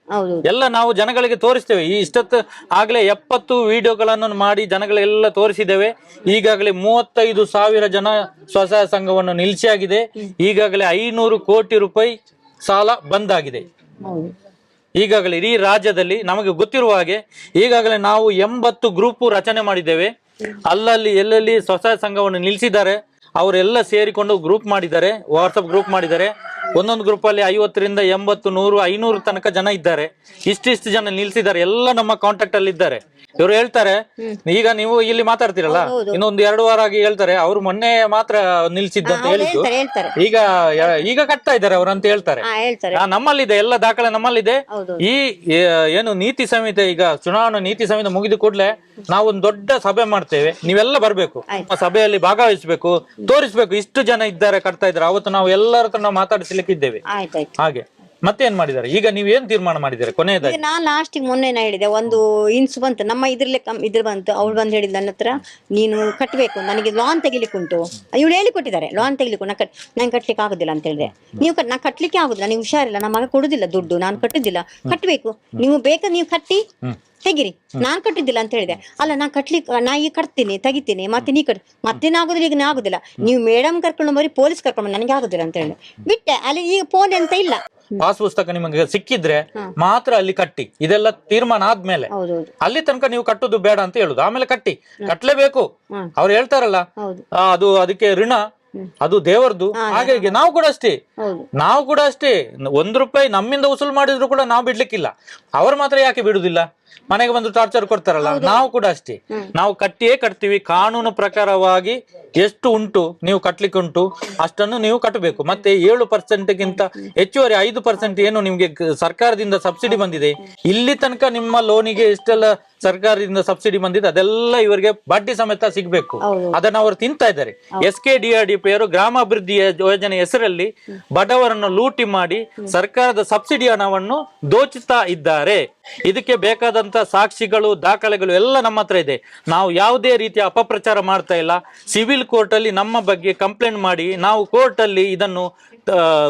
ಎಲ್ಲ ನಾವು ಜನಗಳಿಗೆ ತೋರಿಸ್ತೇವೆ. ಈ ಇಷ್ಟೊತ್ತು ಆಗ್ಲೇ ಎಪ್ಪತ್ತು ವಿಡಿಯೋಗಳನ್ನು ಮಾಡಿ ಜನಗಳೆಲ್ಲ ತೋರಿಸಿದ್ದೇವೆ. ಈಗಾಗಲೇ ಮೂವತ್ತೈದು ಸಾವಿರ ಜನ ಸ್ವಸಹಾಯ ಸಂಘವನ್ನು ನಿಲ್ಲಿಸಿಯಾಗಿದೆ ಈಗಾಗಲೇ ಐನೂರು ಕೋಟಿ ರೂಪಾಯಿ ಸಾಲ ಬಂದಾಗಿದೆ. ಆಗಿದೆ ಈಗಾಗಲೇ ಇಡೀ ರಾಜ್ಯದಲ್ಲಿ ನಮಗೆ ಗೊತ್ತಿರುವ ಹಾಗೆ ಈಗಾಗಲೇ ನಾವು ಎಂಬತ್ತು ಗ್ರೂಪ್ ರಚನೆ ಮಾಡಿದ್ದೇವೆ. ಅಲ್ಲಲ್ಲಿ ಎಲ್ಲೆಲ್ಲಿ ಸ್ವಸಹಾಯ ಸಂಘವನ್ನು ನಿಲ್ಲಿಸಿದ್ದಾರೆ ಅವರೆಲ್ಲ ಸೇರಿಕೊಂಡು ಗ್ರೂಪ್ ಮಾಡಿದ್ದಾರೆ ವಾಟ್ಸಪ್ ಗ್ರೂಪ್ ಮಾಡಿದ್ದಾರೆ. ಒಂದೊಂದು ಗ್ರೂಪ್ ಅಲ್ಲಿ ಐವತ್ತರಿಂದ ಎಂಬತ್ತು ನೂರು ಐನೂರು ತನಕ ಜನ ಇದ್ದಾರೆ. ಇಷ್ಟಿಷ್ಟು ಜನ ನಿಲ್ಸಿದ್ದಾರೆ. ಎಲ್ಲ ನಮ್ಮ ಕಾಂಟ್ಯಾಕ್ಟ್ ಅಲ್ಲಿ ಇದ್ದಾರೆ. ಇವ್ರು ಹೇಳ್ತಾರೆ ಈಗ ನೀವು ಇಲ್ಲಿ ಮಾತಾಡ್ತಿರಲ್ಲ? ಇನ್ನೊಂದು ಎರಡು ವಾರ ಆಗಿ ಹೇಳ್ತಾರೆ. ಅವ್ರು ಮೊನ್ನೆ ಮಾತ್ರ ನಿಲ್ಸಿದ್ದು ಅಂತ ಹೇಳಿದ್ದು. ಈಗ ಈಗ ಕಟ್ತಾ ಇದ್ದಾರೆ ಅವ್ರು ಅಂತ ಹೇಳ್ತಾರೆ. ನಮ್ಮಲ್ಲಿದೆ. ಎಲ್ಲ ದಾಖಲೆ ನಮ್ಮಲ್ಲಿದೆ. ಈ ಏನು ನೀತಿ ಸಂಹಿತೆ ಈಗ ಚುನಾವಣಾ ನೀತಿ ಸಂಹಿತೆ ಮುಗಿದ ಕೂಡಲೇ ನಾವು ಒಂದು ದೊಡ್ಡ ಸಭೆ ಮಾಡ್ತೇವೆ. ನೀವೆಲ್ಲ ಬರ್ಬೇಕು. ಸಭೆಯಲ್ಲಿ ಭಾಗವಹಿಸಬೇಕು. ತೋರಿಸ್ಬೇಕು ಇಷ್ಟು ಜನ ಇದ್ದಾರೆ ಕಟ್ತಾ ಇದ್ದಾರೆ. ಅವತ್ತು ನಾವು ಎಲ್ಲರ ಹತ್ರ ನಾವು ಮಾತಾಡಿಸ್ಲಿಕ್ಕಿದ್ದೇವೆ. ಆಯ್ತಾಯ್ತು. ಹಾಗೆ. ಏನ್ ಮಾಡಿದ್ದಾರೆ? ಈಗ ನೀವ್ ಏನ್ ತೀರ್ಮಾನ ಮಾಡಿದ್ದಾರೆ? ಕೊನೆಯದಾಗಿ. ನಾನ್ ಲಾಸ್ಟ್ ಮೊನ್ನೆ ನಾ ಹೇಳಿದೆ ಒಂದು ಇನ್ಸು ಬಂತು. ನಮ್ಮ ಇದ್ರಲ್ಲೇ ಕಮ್ ಇದ್ರ ಬಂತು. ಅವಳು ಬಂದು ಹೇಳಿದ್ ನನ್ನ ಹತ್ರ ನೀನು ಕಟ್ಟಬೇಕು ನನಗೆ ಲಾನ್ ತೆಗಿಲಿಕ್ಕೆ ಉಂಟು. ಇವಳು ಹೇಳಿ ಕೊಟ್ಟಿದ್ದಾರೆ ಲಾನ್ ತೆಗಿಲಿಕ್ಕೆ ನಾ ಕಟ್ ನಂಗೆ ಕಟ್ಲಿಕ್ಕೆ ಆಗುದಿಲ್ಲ ಅಂತ ಹೇಳಿದೆ. ನೀವು ಕಟ್ ನಾ ಕಟ್ಲಿಕ್ಕೆ ಆಗುದಿಲ್ಲ ನೀವು ಹುಷಾರಿಲ್ಲ ನಮ್ಮ ಮಗ ಕೊಡುದಿಲ್ಲ ದುಡ್ಡು ನಾನು ಕಟ್ಟುದಿಲ್ಲ. ಕಟ್ಟಬೇಕು ನೀವು ಬೇಕಾ ನೀವು ಕಟ್ಟಿ. ತೆಗಿರಿ. ನಾನ್ ಕಟ್ಟಿದ್ದಿಲ್ಲ ಅಂತ ಹೇಳಿದೆ. ಅಲ್ಲ ನಾ ಕಟ್ಲಿಕ್ಕೆ ನಾ ಈಗ ಕಟ್ತೀನಿ ತೆಗಿತೀನಿ ಮತ್ತೆ ನೀ ಕಟ್ ಮತ್ತೇನು ಆಗುದಿಲ್ಲ ಈಗ ನಾ ಆಗುದಿಲ್ಲ. ನೀವು ಮೇಡಮ್ ಕರ್ಕೊಂಡು ಬರೀ ಪೊಲೀಸ್ ಕರ್ಕೊಂಡು ನನಗೆ ಆಗುದಿಲ್ಲ ಅಂತ ಹೇಳಿ ಬಿಟ್ಟೆ ಅಲ್ಲಿ ಈಗ ಫೋನ್ ಎಂತ ಇಲ್ಲ. ಪಾಸ್ ಪುಸ್ತಕ ನಿಮಗೆ ಸಿಕ್ಕಿದ್ರೆ ಮಾತ್ರ ಅಲ್ಲಿ ಕಟ್ಟಿ. ಇದೆಲ್ಲ ತೀರ್ಮಾನ ಆದ್ಮೇಲೆ. ಅಲ್ಲಿ ತನಕ ನೀವು ಕಟ್ಟುದು ಬೇಡ ಅಂತ ಹೇಳುದು. ಆಮೇಲೆ ಕಟ್ಟಿ. ಕಟ್ಲೇಬೇಕು. ಅವ್ರು ಹೇಳ್ತಾರಲ್ಲ ಅದು ಅದಕ್ಕೆ ಋಣ ಅದು ದೇವರದು. ಹಾಗಾಗಿ ನಾವು ಕೂಡ ಅಷ್ಟೇ. ನಾವು ಕೂಡ ಅಷ್ಟೇ. ಒಂದ್ ರೂಪಾಯಿ ನಮ್ಮಿಂದ ವಸೂಲ್ ಮಾಡಿದ್ರು ಕೂಡ ನಾವು ಬಿಡ್ಲಿಕ್ಕಿಲ್ಲ. ಅವ್ರು ಮಾತ್ರ ಯಾಕೆ ಬಿಡುದಿಲ್ಲ? ಮನೆಗೆ ಬಂದು ಟಾರ್ಚರ್ ಕೊಡ್ತಾರಲ್ಲ ನಾವು ಕೂಡ ಅಷ್ಟೇ. ನಾವು ಕಟ್ಟಿಯೇ ಕಟ್ತೀವಿ ಕಾನೂನು ಪ್ರಕಾರವಾಗಿ ಎಷ್ಟು ಉಂಟು ನೀವು ಕಟ್ಲಿಕ್ಕೆ ಉಂಟು ಅಷ್ಟನ್ನು ನೀವು ಕಟ್ಟಬೇಕು. ಮತ್ತೆ ಏಳು ಪರ್ಸೆಂಟ್ಗಿಂತ ಹೆಚ್ಚುವರಿ ಐದು ಪರ್ಸೆಂಟ್ ಏನು ನಿಮ್ಗೆ ಸರ್ಕಾರದಿಂದ ಸಬ್ಸಿಡಿ ಬಂದಿದೆ. ಇಲ್ಲಿ ತನಕ ನಿಮ್ಮ ಲೋನಿಗೆ ಎಷ್ಟೆಲ್ಲ ಸರ್ಕಾರದಿಂದ ಸಬ್ಸಿಡಿ ಬಂದಿದೆ ಅದೆಲ್ಲ ಇವರಿಗೆ ಬಡ್ಡಿ ಸಮೇತ ಸಿಗ್ಬೇಕು. ಅದನ್ನ ಅವರು ತಿಂತಾ ಇದ್ದಾರೆ. S K D R D P ಅವರು ಗ್ರಾಮಾಭಿವೃದ್ಧಿ ಯೋಜನೆ ಹೆಸರಲ್ಲಿ ಬಡವರನ್ನು ಲೂಟಿ ಮಾಡಿ ಸರ್ಕಾರದ ಸಬ್ಸಿಡಿ ಹಣವನ್ನು ದೋಚುತ್ತಾ ಇದ್ದಾರೆ. ಇದಕ್ಕೆ ಬೇಕಾದಂತ ಸಾಕ್ಷಿಗಳು, ದಾಖಲೆಗಳು ಎಲ್ಲ ನಮ್ಮ ಹತ್ರ ಇದೆ. ನಾವು ಯಾವುದೇ ರೀತಿಯ ಅಪಪ್ರಚಾರ ಮಾಡ್ತಾ ಇಲ್ಲ. ಸಿವಿಲ್ ಕೋರ್ಟ್ ಅಲ್ಲಿ ನಮ್ಮ ಬಗ್ಗೆ ಕಂಪ್ಲೇಂಟ್ ಮಾಡಿ ನಾವು ಕೋರ್ಟ್ ಅಲ್ಲಿ ಇದನ್ನು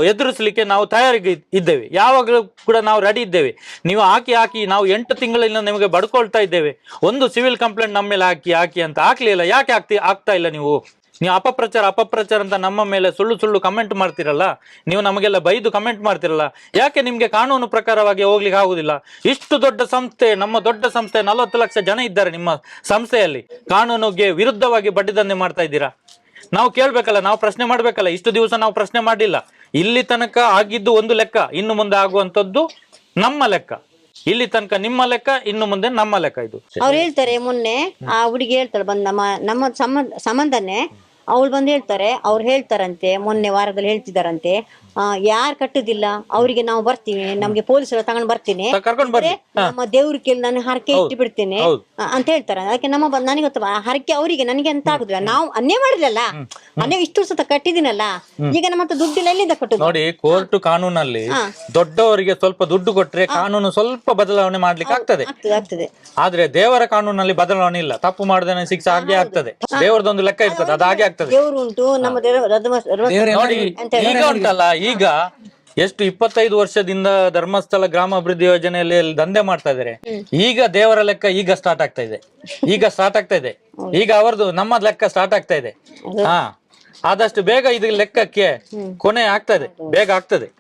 ಎದುರಿಸಲಿಕ್ಕೆ ನಾವು ತಯಾರಿಗೆ ಇದ್ದೇವೆ. ಯಾವಾಗಲೂ ಕೂಡ ನಾವು ರೆಡಿ ಇದ್ದೇವೆ. ನೀವು ಹಾಕಿ ಹಾಕಿ, ನಾವು ಎಂಟು ತಿಂಗಳಿಂದ ನಿಮಗೆ ಬಡ್ಕೊಳ್ತಾ ಇದ್ದೇವೆ. ಒಂದು ಸಿವಿಲ್ ಕಂಪ್ಲೇಂಟ್ ನಮ್ಮ ಮೇಲೆ ಹಾಕಿ ಹಾಕಿ ಅಂತ ಹಾಕ್ಲಿಲ್ಲ. ಯಾಕೆ ಆಗ್ತಿ ಆಗ್ತಾ ಇಲ್ಲ ನೀವು? ನೀವು ಅಪಪ್ರಚಾರ ಅಪಪ್ರಚಾರ ಅಂತ ನಮ್ಮ ಮೇಲೆ ಸುಳ್ಳು ಸುಳ್ಳು ಕಮೆಂಟ್ ಮಾಡ್ತಿರಲ್ಲ? ನೀವು ನಮಗೆಲ್ಲ ಬೈದು ಕಮೆಂಟ್ ಮಾಡ್ತಿರಲ್ಲ? ಯಾಕೆ ನಿಮಗೆ ಕಾನೂನು ಪ್ರಕಾರವಾಗಿ ಹೋಗ್ಲಿಕ್ಕೆ ಆಗುದಿಲ್ಲ? ಇಷ್ಟು ದೊಡ್ಡ ಸಂಸ್ಥೆ ನಮ್ಮ ದೊಡ್ಡ ಸಂಸ್ಥೆ ನಲವತ್ತು ಲಕ್ಷ ಜನ ಇದ್ದಾರೆ ನಿಮ್ಮ ಸಂಸ್ಥೆಯಲ್ಲಿ. ಕಾನೂನಿಗೆ ವಿರುದ್ಧವಾಗಿ ಬಡ್ಡಿ ದಂಧೆ ಮಾಡ್ತಾ ಇದ್ದೀರಾ? ನಾವು ಕೇಳ್ಬೇಕಲ್ಲ ನಾವು ಪ್ರಶ್ನೆ ಮಾಡ್ಬೇಕಲ್ಲ ಇಷ್ಟು ದಿವಸ ನಾವು ಪ್ರಶ್ನೆ ಮಾಡಿಲ್ಲ. ಇಲ್ಲಿ ತನಕ ಆಗಿದ್ದು ಒಂದು ಲೆಕ್ಕ ಇನ್ನು ಮುಂದೆ ಆಗುವಂತದ್ದು ನಮ್ಮ ಲೆಕ್ಕ. ಇಲ್ಲಿ ತನಕ ನಿಮ್ಮ ಲೆಕ್ಕ ಇನ್ನು ಮುಂದೆ ನಮ್ಮ ಲೆಕ್ಕ ಇದು. ಅವ್ರು ಹೇಳ್ತಾರೆ ಮೊನ್ನೆ ಆ ಹುಡುಗಿ ಹೇಳ್ತಾಳೆ ಬಂದ ನಮ್ಮ ನಮ್ಮ ಸಂಬಂಧ ಸಂಬಂಧನೇ ಅವಳು ಬಂದು ಹೇಳ್ತಾರೆ ಅವ್ರು ಹೇಳ್ತಾರಂತೆ ಮೊನ್ನೆ ವಾರದಲ್ಲಿ ಹೇಳ್ತಿದಾರಂತೆ ಯಾರು ಕಟ್ಟುದಿಲ್ಲ ಅವರಿಗೆ ನಾವು ಬರ್ತೀವಿ ನಮ್ಗೆ ಪೊಲೀಸರು ತಗೊಂಡ್ ಬರ್ತೀನಿ. ತ- ಕರ್ಕೊಂಡ್ ಬರ್ರಿ ನಮ್ಮ ದೇವ್ರ ಕೇಳಿ ನಾನು ಹರಕೆ ಇಟ್ಟು ಬಿಡ್ತೇನೆ ಅಂತ ಹೇಳ್ತಾರೆ. ಅದಕ್ಕೆ ನಮ್ಮ ಬಂದ್ ನನಗೆ ಗೊತ್ತ ಹರಕೆ ಅವರಿಗೆ ನನಗೆ ಅಂತ ಆಗುದಿಲ್ಲ. ನಾವು ಅನ್ನೇ ಮಾಡಿದ್ಲಲ್ಲ ಅನ್ನೇ ಇಷ್ಟು ವರ್ಷ ಕಟ್ಟಿದಿನಲ್ಲ ಈಗ ನಮ್ಮ ಹತ್ರ ದುಡ್ಡಿಲ್ಲ ಎಲ್ಲಿಂದ ಕಟ್ಟುದು? ನೋಡಿ ಕೋರ್ಟ್ ಕಾನೂನಲ್ಲಿ ದೊಡ್ಡವರಿಗೆ ಸ್ವಲ್ಪ ದುಡ್ಡು ಕೊಟ್ರೆ ಕಾನೂನು ಸ್ವಲ್ಪ ಬದಲಾವಣೆ ಮಾಡ್ಲಿಕ್ಕೆ ಆಗ್ತದೆ. ಆದ್ರೆ ದೇವರ ಕಾನೂನಲ್ಲಿ ಬದಲಾವಣೆ ಇಲ್ಲ. ತಪ್ಪು ಮಾಡಿದ ಶಿಕ್ಷೆ ಹಾಗೆ ಆಗ್ತದೆ. ದೇವರದೊಂದು ಲೆಕ್ಕ ಇರ್ತದೆ ಅದು ಹಾಗೆ ಆಗ್ತದೆ. ದೇವ್ರು ಉಂಟು ನಮ್ಮ ದೇವ್ರ ಈಗ ಉಂಟಲ್ಲ ಈಗ ಎಷ್ಟು ಇಪ್ಪತ್ತೈದು ವರ್ಷದಿಂದ ಧರ್ಮಸ್ಥಳ ಗ್ರಾಮಾಭಿವೃದ್ಧಿ ಯೋಜನೆಯಲ್ಲಿ ಅಲ್ಲಿ ದಂಧೆ ಮಾಡ್ತಾ ಇದಾರೆ. ಈಗ ದೇವರ ಲೆಕ್ಕ ಈಗ ಸ್ಟಾರ್ಟ್ ಆಗ್ತಾ ಇದೆ. ಈಗ ಸ್ಟಾರ್ಟ್ ಆಗ್ತಾ ಇದೆ. ಈಗ ಅವರದು ನಮ್ಮ ಲೆಕ್ಕ ಸ್ಟಾರ್ಟ್ ಆಗ್ತಾ ಇದೆ. ಹಾ. ಆದಷ್ಟು ಬೇಗ ಇದು ಲೆಕ್ಕಕ್ಕೆ ಕೊನೆ ಆಗ್ತದೆ ಬೇಗ ಆಗ್ತದೆ